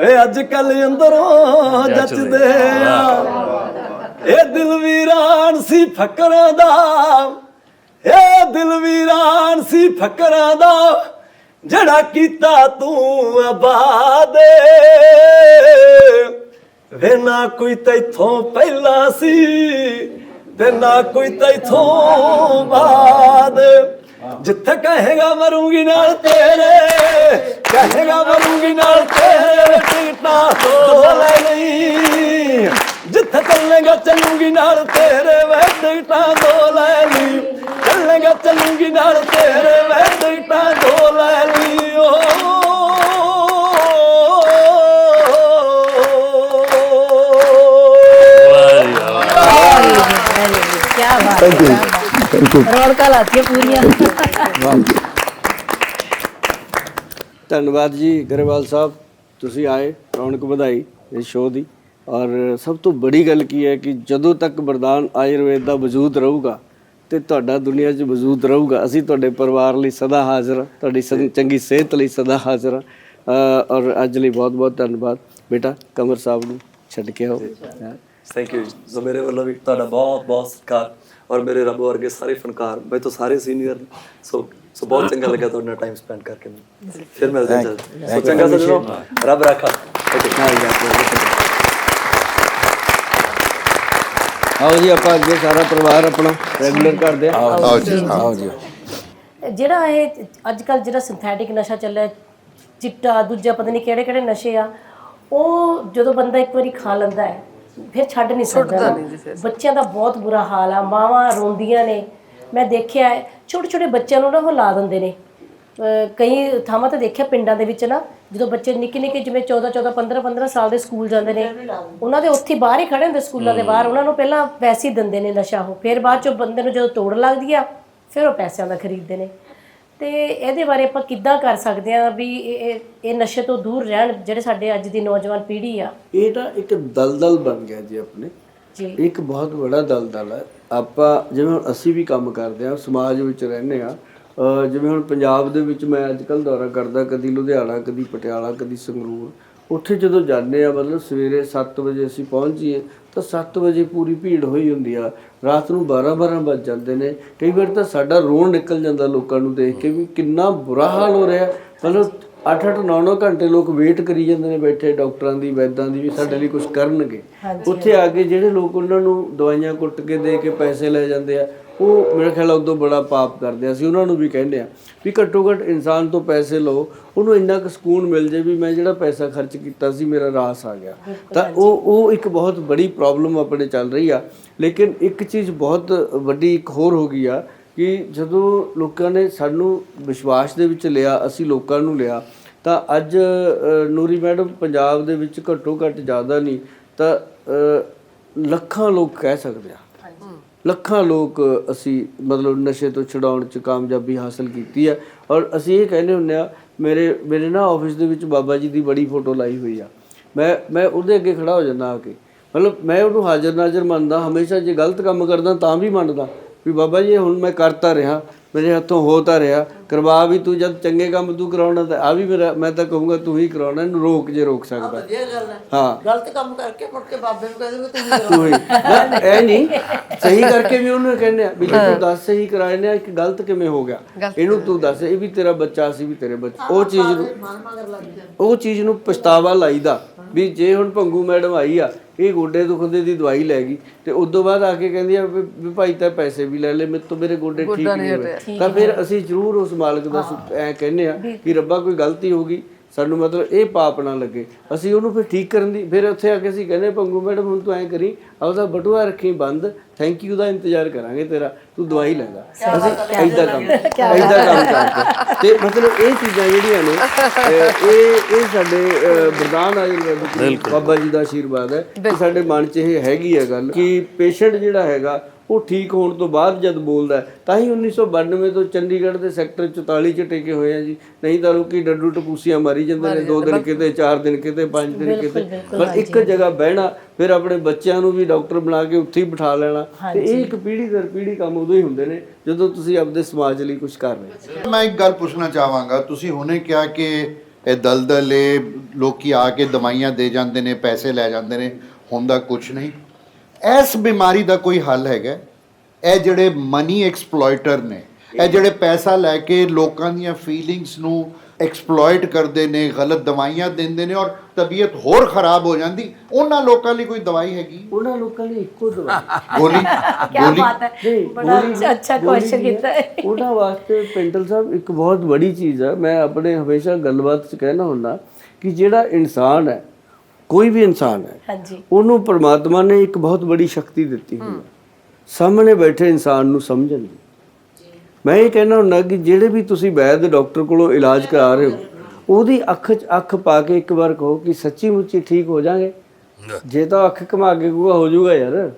ਏ ਅੱਜ ਕੱਲ ਅੰਦਰੋਂ ਜੱਚਦੇ ਆ। ਇਹ ਦਿਲ ਵੀਰਾਨ ਸੀ ਫਕਰਾਂ ਦਾ ਇਹ ਦਿਲ ਵੀਰਾਨ ਸੀ ਫਕਰਾਂ ਦਾ, ਜਿਹੜਾ ਕੀਤਾ ਤੂੰ ਆਬਾਦ ਵੇ ਨਾ ਕੋਈ ਤੈਥੋਂ ਪਹਿਲਾਂ ਸੀ ਤੇ ਨਾ ਕੋਈ ਤੈਥੋਂ ਬਾਦ ਜਿੱਥੇ ਕਹੇਗਾ ਮਰੂੰਗੀ ਨਾਲ ਤੇਰੇ, ਕਹੇਗਾ ਮਰੂੰਗੀ ਨਾਲ ਤੇਰੇ ਟਿਕਟਾਂ ਦੋ ਲੈ ਲਈ। ਜਿੱਥੇ ਚੱਲੇਗਾ ਚੱਲੂਗੀ ਨਾਲ ਤੇਰੇ ਵੇ ਟਿਕਟਾਂ ਦੋ ਲੈ ਲਈ। ਚੱਲੇਗਾ ਚੱਲੂਗੀ ਨਾਲ ਤੇਰੇ ਵੇ ਟਿਕਟਾਂ ਦੋ ਲੈ ਲਈ। ਕਿਆ ਬਾਤ ਥੈਂਕ ਯੂ ਥੈਂਕ ਯੂ ਰੌਣਕਾਂ ਲਾਤੀਆਂ ਪੂਰੀਆਂ। ਧੰਨਵਾਦ ਜੀ ਗਰੇਵਾਲ ਸਾਹਿਬ ਤੁਸੀਂ ਆਏ ਰੌਣਕ ਵਧਾਈ ਇਸ ਸ਼ੋਅ ਦੀ। ਔਰ ਸਭ ਤੋਂ ਬੜੀ ਗੱਲ ਕੀ ਹੈ ਕਿ ਜਦੋਂ ਤੱਕ ਵਰਦਾਨ ਆਯੁਰਵੇਦ ਦਾ ਵਜੂਦ ਰਹੂਗਾ ਤੇ ਤੁਹਾਡਾ ਦੁਨੀਆ 'ਚ ਵਜੂਦ ਰਹੂਗਾ ਅਸੀਂ ਤੁਹਾਡੇ ਪਰਿਵਾਰ ਲਈ ਸਦਾ ਹਾਜ਼ਰ ਹਾਂ ਤੁਹਾਡੀ ਸੰ- ਚੰਗੀ ਸਿਹਤ ਲਈ ਸਦਾ ਹਾਜ਼ਰ ਹਾਂ। ਔਰ ਅੱਜ ਲਈ ਬਹੁਤ ਬਹੁਤ ਧੰਨਵਾਦ। ਬੇਟਾ ਕਮਰ ਸਾਹਿਬ ਨੂੰ ਛੱਡ ਕੇ ਆਓ। ਥੈਂਕ ਯੂ ਸੋ ਮੇਰੇ ਵੱਲੋਂ ਵੀ ਤੁਹਾਡਾ ਬਹੁਤ ਬਹੁਤ ਸਤਿਕਾਰ ਔਰ ਮੇਰੇ ਰੱਬ ਵਰਗੇ ਸਾਰੇ ਫਨਕਾਰ ਮੈਂ ਤਾਂ ਸਾਰੇ ਸੀਨੀਅਰ ਸੋ ਸੋ ਬਹੁਤ ਚੰਗਾ ਲੱਗਾ ਤੁਹਾਡੇ ਨਾਲ ਟਾਈਮ ਸਪੈਂਡ ਕਰਕੇ। ਫਿਰ ਮਿਲਦੇ ਹਾਂ ਸੋ ਚੰਗਾ ਸਜਣੋ ਰੱਬ ਰਾਖਾ। ਆਓ ਜੀ ਆਪਾਂ ਅੱਗੇ ਸਾਰਾ ਪਰਿਵਾਰ ਆਪਣਾ ਰੈਗੂਲਰ ਕਰਦੇ ਹਾਂ ਆਓ ਜੀ। ਆਓ ਜੀ। ਜਿਹੜਾ ਇਹ ਅੱਜ ਕੱਲ ਜਿਹੜਾ ਸਿੰਥੈਟਿਕ ਨਸ਼ਾ ਚੱਲਿਆ ਚਿੱਟਾ ਦੂਜਾ ਪਤਾ ਨਹੀਂ ਕਿਹੜੇ ਕਿਹੜੇ ਨਸ਼ੇ ਆ ਉਹ ਜਦੋਂ ਬੰਦਾ ਇੱਕ ਵਾਰੀ ਖਾ ਲੈਂਦਾ ਹੈ ਫਿਰ ਛੱਡ ਨਹੀਂ ਸਕਦਾ। ਬੱਚਿਆਂ ਦਾ ਬਹੁਤ ਬੁਰਾ ਹਾਲ ਆ ਮਾਵਾਂ ਰੋਂਦੀਆਂ ਨੇ। ਮੈਂ ਦੇਖਿਆ ਛੋਟੇ ਛੋਟੇ ਬੱਚਿਆਂ ਨੂੰ ਨਾ ਉਹ ਲਾ ਦਿੰਦੇ ਨੇ। ਕਈ ਥਾਵਾਂ ਤੇ ਦੇਖਿਆ ਪਿੰਡਾਂ ਦੇ ਵਿੱਚ ਨਾ ਜਦੋਂ ਬੱਚੇ ਨਿੱਕੇ ਨਿੱਕੇ ਜਿਵੇਂ 14 14 15 15 ਸਾਲ ਦੇ ਸਕੂਲ ਜਾਂਦੇ ਨੇ ਉਹਨਾਂ ਦੇ ਉੱਥੇ ਬਾਹਰ ਹੀ ਖੜੇ ਹੁੰਦੇ ਸਕੂਲਾਂ ਦੇ ਬਾਹਰ ਉਹਨਾਂ ਨੂੰ ਪਹਿਲਾਂ ਪੈਸੇ ਦਿੰਦੇ ਨੇ ਨਸ਼ਾ ਉਹ ਫਿਰ ਬਾਅਦ ਚੋਂ ਬੰਦੇ ਨੂੰ ਜਦੋਂ ਤੋੜ ਲੱਗਦੀ ਆ ਫਿਰ ਉਹ ਪੈਸਿਆਂ ਦਾ ਖਰੀਦਦੇ ਨੇ। ਤੇ ਇਹਦੇ ਬਾਰੇ ਆਪਾਂ ਕਿੱਦਾਂ ਕਰ ਸਕਦੇ ਆ ਵੀ ਇਹ ਇਹ- ਨਸ਼ੇ ਤੋਂ ਦੂਰ ਰਹਿਣ ਜਿਹੜੇ ਸਾਡੇ ਅੱਜ ਦੀ ਨੌਜਵਾਨ ਪੀੜ੍ਹੀ ਆ? ਇਹ ਤਾਂ ਇੱਕ ਦਲਦਲ ਬਣ ਗਿਆ ਜੀ ਆਪਣੇ। ਜੀ। ਇੱਕ ਬਹੁਤ ਵੱਡਾ ਦਲਦਲ ਹੈ ਆਪਾਂ ਜਿਵੇਂ ਹੁਣ ਅਸੀਂ ਵੀ ਕੰਮ ਕਰਦੇ ਹਾਂ ਸਮਾਜ ਵਿੱਚ ਰਹਿੰਦੇ ਆ ਜਿਵੇਂ ਹੁਣ ਪੰਜਾਬ ਦੇ ਵਿੱਚ ਮੈਂ ਅੱਜ ਕੱਲ ਦੌਰਾ ਕਰਦਾ ਕਦੀ ਲੁਧਿਆਣਾ ਕਦੀ ਪਟਿਆਲਾ ਕਦੀ ਸੰਗਰੂਰ। ਉੱਥੇ ਜਦੋਂ ਜਾਂਦੇ ਆ ਮਤਲਬ ਸਵੇਰੇ 7 ਵਜੇ ਅਸੀਂ ਪਹੁੰਚ ਜਾਈਏ ਤਾਂ 7 ਵਜੇ ਪੂਰੀ ਭੀੜ ਹੋਈ ਹੁੰਦੀ ਆ। ਰਾਤ ਨੂੰ 12 12 ਵੱਜ ਜਾਂਦੇ ਨੇ। ਕਈ ਵਾਰ ਤਾਂ ਸਾਡਾ ਰੋਣ ਨਿਕਲ ਜਾਂਦਾ ਲੋਕਾਂ ਨੂੰ ਦੇਖ ਕੇ ਵੀ ਕਿੰਨਾ ਬੁਰਾ ਹਾਲ ਹੋ ਰਿਹਾ। ਮਤਲਬ 8-8 9-9 ਘੰਟੇ ਲੋਕ ਵੇਟ ਕਰੀ ਜਾਂਦੇ ਨੇ ਬੈਠੇ ਡਾਕਟਰਾਂ ਦੀ ਵੈਦਾਂ ਦੀ ਵੀ ਸਾਡੇ ਲਈ ਕੁਝ ਕਰਨਗੇ। ਉੱਥੇ ਆ ਕੇ ਜਿਹੜੇ ਲੋਕ ਉਹਨਾਂ ਨੂੰ ਦਵਾਈਆਂ ਕੁੱਟ ਕੇ ਦੇ ਕੇ ਪੈਸੇ ਲੈ ਜਾਂਦੇ ਆ ਉਹ ਮੇਰੇ ਖਿਆਲ ਉਦੋਂ ਬੜਾ ਪਾਪ ਕਰਦੇ ਆ ਅਸੀਂ ਉਹਨਾਂ ਨੂੰ ਵੀ ਕਹਿੰਦੇ ਆ ਵੀ ਘੱਟੋ ਘੱਟ ਇਨਸਾਨ ਤੋਂ ਪੈਸੇ ਲਓ ਉਹਨੂੰ ਇੰਨਾ ਕੁ ਸਕੂਨ ਮਿਲ ਜੇ ਵੀ ਮੈਂ ਜਿਹੜਾ ਪੈਸਾ ਖਰਚ ਕੀਤਾ ਸੀ ਮੇਰਾ ਰਾਸ ਆ ਗਿਆ। ਤਾਂ ਉਹ ਉਹ ਇੱਕ ਬਹੁਤ ਬੜੀ ਪ੍ਰੋਬਲਮ ਆਪਣੇ ਚੱਲ ਰਹੀ ਆ। ਲੇਕਿਨ ਇੱਕ ਚੀਜ਼ ਬਹੁਤ ਵੱਡੀ ਇੱਕ ਹੋਰ ਹੋ ਗਈ ਆ ਕਿ ਜਦੋਂ ਲੋਕਾਂ ਨੇ ਸਾਨੂੰ ਵਿਸ਼ਵਾਸ ਦੇ ਵਿੱਚ ਲਿਆ ਅਸੀਂ ਲੋਕਾਂ ਨੂੰ ਲਿਆ ਤਾਂ ਅੱਜ ਨੂਰੀ ਮੈਡਮ ਪੰਜਾਬ ਦੇ ਵਿੱਚ ਘੱਟੋ ਘੱਟ ਜ਼ਿਆਦਾ ਨਹੀਂ ਤਾਂ ਲੱਖਾਂ ਲੋਕ ਕਹਿ ਸਕਦੇ ਆ। ਲੱਖਾਂ ਲੋਕ ਅਸੀਂ ਮਤਲਬ ਨਸ਼ੇ ਤੋਂ ਛੁਡਾਉਣ ਚ ਕਾਮਯਾਬੀ ਹਾਸਲ ਕੀਤੀ ਹੈ। ਔਰ ਅਸੀਂ ਇਹ ਕਹਿੰਦੇ ਹੁੰਦੇ ਆ ਮੇਰੇ ਮੇਰੇ ਨਾ ਆਫਿਸ ਦੇ ਵਿੱਚ ਬਾਬਾ ਜੀ ਦੀ ਬੜੀ ਫੋਟੋ ਲਾਈ ਹੋਈ ਆ। ਮੈਂ ਮੈਂ ਉਹਦੇ ਅੱਗੇ ਖੜਾ ਹੋ ਜਾਂਦਾ ਆ ਕੇ। ਮਤਲਬ ਮੈਂ ਉਹਨੂੰ ਹਾਜ਼ਰ ਨਾਜ਼ਰ ਮੰਨਦਾ, ਹਮੇਸ਼ਾ ਜੇ ਗਲਤ ਕੰਮ ਕਰਦਾ ਤਾਂ ਵੀ ਮੰਨਦਾ ਵੀ ਬਾਬਾ ਜੀ ਹੁਣ ਮੈਂ ਕਰਤਾ ਰਿਹਾ। ਮੇਰੇ ਹੱਥੋਂ ਹੋ ਤਾਂ ਰਿਹਾ। ਕਰਵਾ ਵੀ ਤੂੰ ਜਦ ਚੰਗੇ ਕੰਮ ਤੂੰ ਕਰਾਉਣਾ ਤਾਂ ਆ ਵੀ ਮੇਰਾ ਮੈਂ ਤਾਂ ਕਹੂੰਗਾ ਤੂੰ ਹੀ ਕਰਾਉਣਾ ਇਹਨੂੰ ਰੋਕ ਜੇ ਰੋਕ ਸਕਦਾ। ਵਧੀਆ ਗੱਲ ਹੈ। ਹਾਂ। ਗਲਤ ਕੰਮ ਕਰਕੇ ਮੁੜ ਕੇ ਬਾਬੇ ਨੂੰ ਕਹਿੰਦੇ ਤੁਸੀਂ ਕਰੋ ਤੂੰ ਹੀ। ਨਾ, ਇਹ ਨਹੀਂ। ਸਹੀ ਕਰਕੇ ਵੀ ਉਹਨੂੰ ਕਹਿੰਦੇ ਆ ਵੀ ਜੇ ਤੂੰ ਦੱਸ ਸਹੀ ਕਰਾਏ ਨੇ ਇੱਕ ਗਲਤ ਕਿਵੇਂ ਹੋ ਗਿਆ? ਇਹਨੂੰ ਤੂੰ ਦੱਸ ਇਹ ਵੀ ਤੇਰਾ ਬੱਚਾ ਸੀ ਵੀ ਤੇਰੇ ਬੱਚਾ। ਉਹ ਚੀਜ਼ ਨੂੰ ਮਨ ਮਗਰ ਲੱਗ ਗਿਆ ਉਹ ਚੀਜ਼ ਨੂੰ ਪਛਤਾਵਾ ਲਾਈਦਾ ਵੀ ਜੇ ਹੁਣ ਭੰਗੂ ਮੈਡਮ ਆਈ ਆ ਇਹ ਗੋਡੇ ਦੁਖਦੇ ਦੀ ਦਵਾਈ ਲੈ ਗਈ ਤੇ ਉਸ ਤੋਂ ਬਾਅਦ ਆ ਕੇ ਕਹਿੰਦੀ ਆ ਵੀ ਭਾਈ ਤਾਂ ਪੈਸੇ ਵੀ ਲੈ ਲੈ ਮੇਰੇ ਤੋਂ ਮੇਰੇ ਗੋਡੇ ਠੀਕ ਨਹੀਂ ਹੋਏ। ਤਾਂ ਫਿਰ ਅਸੀਂ ਜ਼ਰੂਰ ਉਸ ਮਾਲਕ ਦਾ ਐਂ ਕਹਿੰਦੇ ਆ ਕਿ ਰੱਬਾ ਕੋਈ ਗਲਤੀ ਹੋ ਗਈ ਸਾਨੂੰ ਮਤਲਬ ਇਹ ਪਾਪ ਨਾ ਲੱਗੇ। ਅਸੀਂ ਉਹਨੂੰ ਫਿਰ ਠੀਕ ਕਰਨ ਦੀ ਫਿਰ ਉੱਥੇ ਆ ਕੇ ਅਸੀਂ ਕਹਿੰਦੇ ਭੰਗੂ ਮੈਡਮ ਹੁਣ ਤੂੰ ਐਂ ਕਰੀ ਆਪਦਾ ਬਟੂਆ ਰੱਖੀ ਬੰਦ ਥੈਂਕ ਯੂ ਦਾ ਇੰਤਜ਼ਾਰ ਕਰਾਂਗੇ ਤੇਰਾ ਤੂੰ ਦਵਾਈ ਲੈ ਲੈ। ਅਸੀਂ ਐਦਾਂ ਕੰਮ ਐਦਾਂ ਕੰਮ ਕਰਦੇ ਤੇ ਮਤਲਬ ਇਹ ਚੀਜ਼ਾਂ ਜਿਹੜੀਆਂ ਨੇ ਇਹ ਇਹ ਸਾਡੇ ਵਰਦਾਨ ਆਯੁਰਵੈਦਿਕ ਬਾਬਾ ਜੀ ਦਾ ਆਸ਼ੀਰਵਾਦ ਹੈ। ਕਿ ਸਾਡੇ ਮਨ 'ਚ ਇਹ ਹੈਗੀ ਹੈ ਗੱਲ ਕਿ ਪੇਸ਼ੈਂਟ ਜਿਹੜਾ ਹੈਗਾ ਉਹ ਠੀਕ ਹੋਣ ਤੋਂ ਬਾਅਦ ਜਦ ਬੋਲਦਾ ਹੈ, ਤਾਂ ਹੀ 1992 ਤੋਂ ਚੰਡੀਗੜ੍ਹ ਦੇ ਸੈਕਟਰ 44 ਚ ਟੇਕੇ ਹੋਏ ਆ ਜੀ। ਨਹੀਂ ਤਾਂ ਲੋਕੀ ਡੱਡੂ ਟਪੂਸੀਆਂ ਮਾਰੀ ਜਾਂਦੇ ਨੇ ਦੋ ਦਿਨ ਕਿਤੇ ਚਾਰ ਦਿਨ ਕਿਤੇ ਪੰਜ ਦਿਨ ਕਿਤੇ। ਪਰ ਇੱਕ ਜਗ੍ਹਾ ਬਹਿਣਾ ਫਿਰ ਆਪਣੇ ਬੱਚਿਆਂ ਨੂੰ ਵੀ ਡਾਕਟਰ ਬਣਾ ਕੇ ਉੱਥੇ ਹੀ ਬਿਠਾ ਲੈਣਾ। ਤੇ ਇਹ ਇੱਕ ਪੀੜ੍ਹੀ ਦਰ ਪੀੜ੍ਹੀ ਕੰਮ ਉਦੋਂ ਹੀ ਹੁੰਦੇ ਨੇ ਜਦੋਂ ਤੁਸੀਂ ਆਪਦੇ ਸਮਾਜ ਲਈ ਕੁਝ ਕਰ ਰਹੇ ਹੋ। ਮੈਂ ਇੱਕ ਗੱਲ ਪੁੱਛਣਾ ਚਾਹਾਂਗਾ। ਤੁਸੀਂ ਹੁਣੇ ਕਿਹਾ ਕਿ ਇਹ ਦਲਦਲ ਲੋਕੀ ਆ ਕੇ ਦਵਾਈਆਂ ਦੇ ਜਾਂਦੇ ਨੇ ਪੈਸੇ ਲੈ ਜਾਂਦੇ ਨੇ ਹੁੰਦਾ ਕੁਝ ਨਹੀਂ? ਇਸ ਬਿਮਾਰੀ ਦਾ ਕੋਈ ਹੱਲ ਹੈਗਾ? ਇਹ ਜਿਹੜੇ ਮਨੀ ਐਕਸਪਲੋਇਟਰ ਨੇ ਇਹ ਜਿਹੜੇ ਪੈਸਾ ਲੈ ਕੇ ਲੋਕਾਂ ਦੀਆਂ ਫੀਲਿੰਗਸ ਨੂੰ ਐਕਸਪਲੋਇਟ ਕਰਦੇ ਨੇ ਗਲਤ ਦਵਾਈਆਂ ਦਿੰਦੇ ਨੇ ਔਰ ਤਬੀਅਤ ਹੋਰ ਖਰਾਬ ਹੋ ਜਾਂਦੀ ਉਹਨਾਂ ਲੋਕਾਂ ਲਈ ਕੋਈ ਦਵਾਈ ਹੈਗੀ? ਉਹਨਾਂ ਲੋਕਾਂ ਲਈ ਇੱਕੋ ਦਵਾਈ। ਗੋਲੀ? ਕੀ ਗੋਲੀ? ਬਾਤ ਹੈ। ਨਹੀਂ, ਬੜਾ ਅੱਛਾ- ਕੁਐਸਚਨ? ਕੀਤਾ ਹੈ। ਉਹਨਾਂ ਵਾਸਤੇ ਪੈਂਟਲ ਸਾਹਿਬ ਇੱਕ ਬਹੁਤ ਵੱਡੀ ਚੀਜ਼ ਹੈ ਮੈਂ ਆਪਣੇ ਹਮੇਸ਼ਾ ਗੱਲਬਾਤ 'ਚ ਕਹਿਣਾ ਹੁੰਦਾ ਕਿ ਜਿਹੜਾ ਇਨਸਾਨ ਹੈ ਕੋਈ ਵੀ ਇਨਸਾਨ ਹੈ ਹਾਂਜੀ। ਉਹਨੂੰ ਪ੍ਰਮਾਤਮਾ ਨੇ ਇੱਕ ਬਹੁਤ ਬੜੀ ਸ਼ਕਤੀ ਦਿੱਤੀ ਹੋਈ ਹੈ। ਸਾਹਮਣੇ ਬੈਠੇ ਇਨਸਾਨ ਨੂੰ ਸਮਝਣ ਦੀ। ਮੈਂ ਇਹ ਕਹਿਣਾ ਹੁੰਦਾ ਕਿ ਜਿਹੜੇ ਵੀ ਤੁਸੀਂ ਵੈਦ ਡਾਕਟਰ ਕੋਲੋਂ ਇਲਾਜ ਕਰਾ ਰਹੇ ਹੋ ਉਹਦੀ ਅੱਖ 'ਚ ਅੱਖ ਪਾ ਕੇ ਇੱਕ ਵਾਰ ਕਹੋ ਕਿ ਸੱਚੀ ਮੁੱਚੀ ਠੀਕ ਹੋ ਜਾਗੇ। ਜੇ ਤਾਂ ਅੱਖ ਘੁਮਾ ਕੇ ਕਹੂਗਾ ਹੋ ਜਾਊਗਾ ਯਾਰ।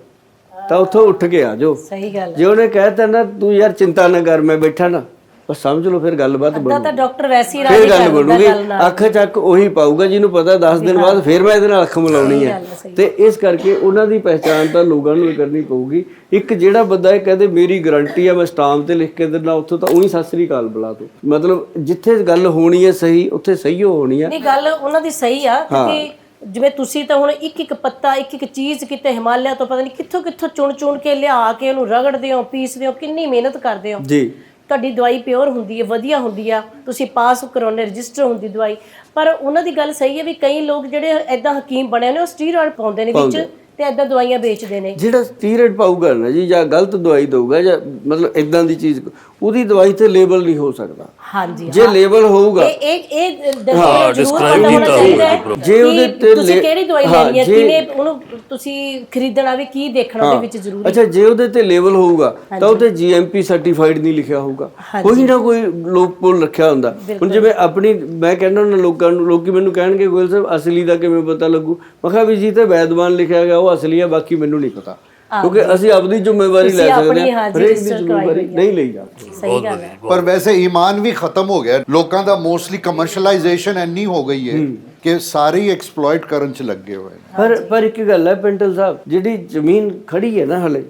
ਤਾਂ ਉੱਥੋਂ ਉੱਠ ਕੇ ਆ ਜਾਓ। ਸਹੀ ਗੱਲ ਜੇ ਉਹਨੇ ਕਹਿਤਾ ਨਾ ਤੂੰ ਯਾਰ ਚਿੰਤਾ ਨਾ ਕਰ ਮੈਂ ਬੈਠਾ ਨਾ। ਬਸ ਸਮਝ ਲਓ ਫਿਰ ਗੱਲਬਾਤ ਅੱਧਾ ਬਣੂ। ਤਾਂ ਡਾਕਟਰ ਵੈਸੇ ਹੀ ਫਿਰ ਗੱਲ ਬਣੂਗੀ। ਅੱਖ ਚੱਕ ਉਹੀ ਪਾਊਗਾ ਜਿਹਨੂੰ ਪਤਾ 10 ਦਿਨ ਬਾਅਦ ਫਿਰ ਮੈਂ ਇਹਦੇ ਨਾਲ ਅੱਖ ਮਿਲਾਉਣੀ ਹੈ। ਤੇ ਇਸ ਕਰਕੇ ਉਹਨਾਂ ਦੀ ਪਹਿਚਾਣ ਤਾਂ ਲੋਕਾਂ ਨੂੰ ਹੀ ਕਰਨੀ ਪਊਗੀ। ਇੱਕ ਜਿਹੜਾ ਬੰਦਾ ਇਹ ਕਹਦੇ ਮੇਰੀ ਗਾਰੰਟੀ ਆ ਮੈਂ ਸਟਾਮ ਤੇ ਲਿਖ ਕੇ ਦਿੰਦਾ ਉੱਥੋਂ ਤਾਂ ਉਹੀ ਸਤਿ ਸ੍ਰੀ ਅਕਾਲ ਬੁਲਾ ਦੋ। ਮਤਲਬ ਜਿੱਥੇ ਗੱਲ ਹੋਣੀ ਹੈ ਸਹੀ ਉੱਥੇ ਸਹੀ ਓ ਹੋਣੀ ਹੈ ਨਹੀਂ ਗੱਲ ਉਹਨਾਂ ਦੀ ਸਹੀ ਆ ਕਿਉਂਕਿ ਜਿਵੇਂ ਤੁਸੀਂ ਤਾਂ ਹੁਣ ਇੱਕ ਇੱਕ ਪੱਤਾ ਇੱਕ ਇੱਕ ਚੀਜ਼ ਕਿਤੇ ਹਿਮਾਲਿਆ ਤੋਂ ਪਤਾ ਨਹੀਂ ਕਿੱਥੋਂ ਕਿੱਥੋਂ ਚੁਣ ਚੁਣ ਕੇ ਲਿਆ ਕੇ ਉਹਨੂੰ ਰਗੜਦੇ ਹੋ ਪੀਸਦੇ ਹੋ ਕਿੰਨੀ ਮਿਹਨਤ ਕਰਦੇ ਹੋ। ਜੀ। ਤੁਹਾਡੀ ਦਵਾਈ ਪਿਓਰ ਹੁੰਦੀ ਹੈ, ਵਧੀਆ ਹੁੰਦੀ ਆ, ਤੁਸੀਂ ਪਾਸ ਕਰਾਉਣੇ ਰਜਿਸਟਰ ਹੁੰਦੀ ਦਵਾਈ। ਪਰ ਉਹਨਾਂ ਦੀ ਗੱਲ ਸਹੀ ਹੈ ਵੀ ਕਈ ਲੋਕ ਜਿਹੜੇ ਐਦਾਂ ਹਕੀਮ ਬਣੇ ਨੇ, ਉਹ ਸਟੀਰੋਇਡ ਪਾਉਂਦੇ ਨੇ, ਵਿੱਚ ਤੇ ਐਦਾਂ ਦਵਾਈਆਂ ਵੇਚਦੇ ਨੇ। ਜਿਹੜਾ ਸਟੀਰੋਇਡ ਪਾਊਗਾ ਨਾ ਜੀ ਜਾਂ ਗਲਤ ਦਵਾਈ ਦਊਗਾ ਜਾਂ ਮਤਲਬ ਇਦਾਂ ਦੀ ਚੀਜ਼ ਉਹਦੀ ਦਵਾਈ ਤੇ ਲੇਬਲ ਨਹੀਂ ਹੋ ਸਕਦਾ। ਹਾਂਜੀ ਜੇ ਲੇਬਲ ਹੋਊਗਾ ਇਹ ਇਹ ਇਹ ਹਾਂ, ਹੋਣਾ ਕੀਤਾ ਹੋਊਗਾ ਜੀ ਉਹਦੇ ਤੇ ਤੁਸੀਂ ਕਿਹੜੀ ਦਵਾਈ ਲੈਣੀ ਹੈ ਜੇ- ਕਿਨੇ ਉਹਨੂੰ ਤੁਸੀਂ ਖਰੀਦਣਾ ਵੀ ਕੀ ਦੇਖਣਾ ਉਹਦੇ ਵਿੱਚ ਜ਼ਰੂਰੀ ਅੱਛਾ ਜੇ ਉਹਦੇ ਤੇ ਲੇਬਲ ਹੋਊਗਾ ਤਾਂ ਉਹਤੇ ਜੀਐਮਪੀ ਸਰਟੀਫਾਈਡ ਨਹੀਂ ਲਿਖਿਆ ਹੋਊਗਾ। ਕੋਈ ਨਾ ਕੋਈ ਲੋਪੋਲ ਰੱਖਿਆ ਹੁੰਦਾ। ਹੁਣ ਜਿਵੇਂ ਆਪਣੀ ਮੈਂ ਕਹਿੰਦਾ ਉਹਨਾਂ ਲੋਕਾਂ ਨੂੰ ਲੋਕੀ ਮੈਨੂੰ ਕਹਿਣਗੇ ਗੋਇਲ ਸਾਹਿਬ ਅਸਲੀ ਦਾ ਕਿਵੇਂ ਪਤਾ ਲੱਗੂ? ਮੈਂ ਕਿਹਾ ਵੀ ਜੀ ਤੇ ਵੈਦਵਾਨ ਲਿਖਿਆ ਗਿਆ ਉਹ ਅਸਲੀ ਹੈ ਬਾਕੀ ਮੈਨੂੰ ਨਹੀਂ ਪਤਾ। ਕਿਉਂਕਿ ਅਸੀਂ ਆਪਣੀ ਜ਼ਿੰਮੇਵਾਰੀ ਲੈ ਸਕਦੇ ਹਾਂ ਹਰੇਕ ਦੀ ਜ਼ਿੰਮੇਵਾਰੀ ਨਹੀਂ ਲਈ ਜਾਂਦੀ ਸਹੀ ਗੱਲ ਹੈ। ਪਰ ਵੈਸੇ ਈਮਾਨ ਵੀ ਖਤਮ ਹੋ ਗਿਆ। ਲੋਕਾਂ ਦਾ ਮੋਸਟਲੀ ਕਮਰਸ਼ੀਅਲਾਈਜੇਸ਼ਨ ਇੰਨੀ ਹੋ ਗਈ ਹੈ ਕਿ ਸਾਰੇ ਹੀ ਐਕਸਪਲੋਇਟ ਕਰਨ ਚ ਲੱਗੇ ਹੋਏ ਪਰ ਪਰ ਇੱਕ ਗੱਲ ਹੈ ਪਿੰਟਲ ਸਾਹਿਬ ਜਿਹੜੀ ਜ਼ਮੀਨ ਖੜੀ ਹੈ ਨਾ ਹਲੇ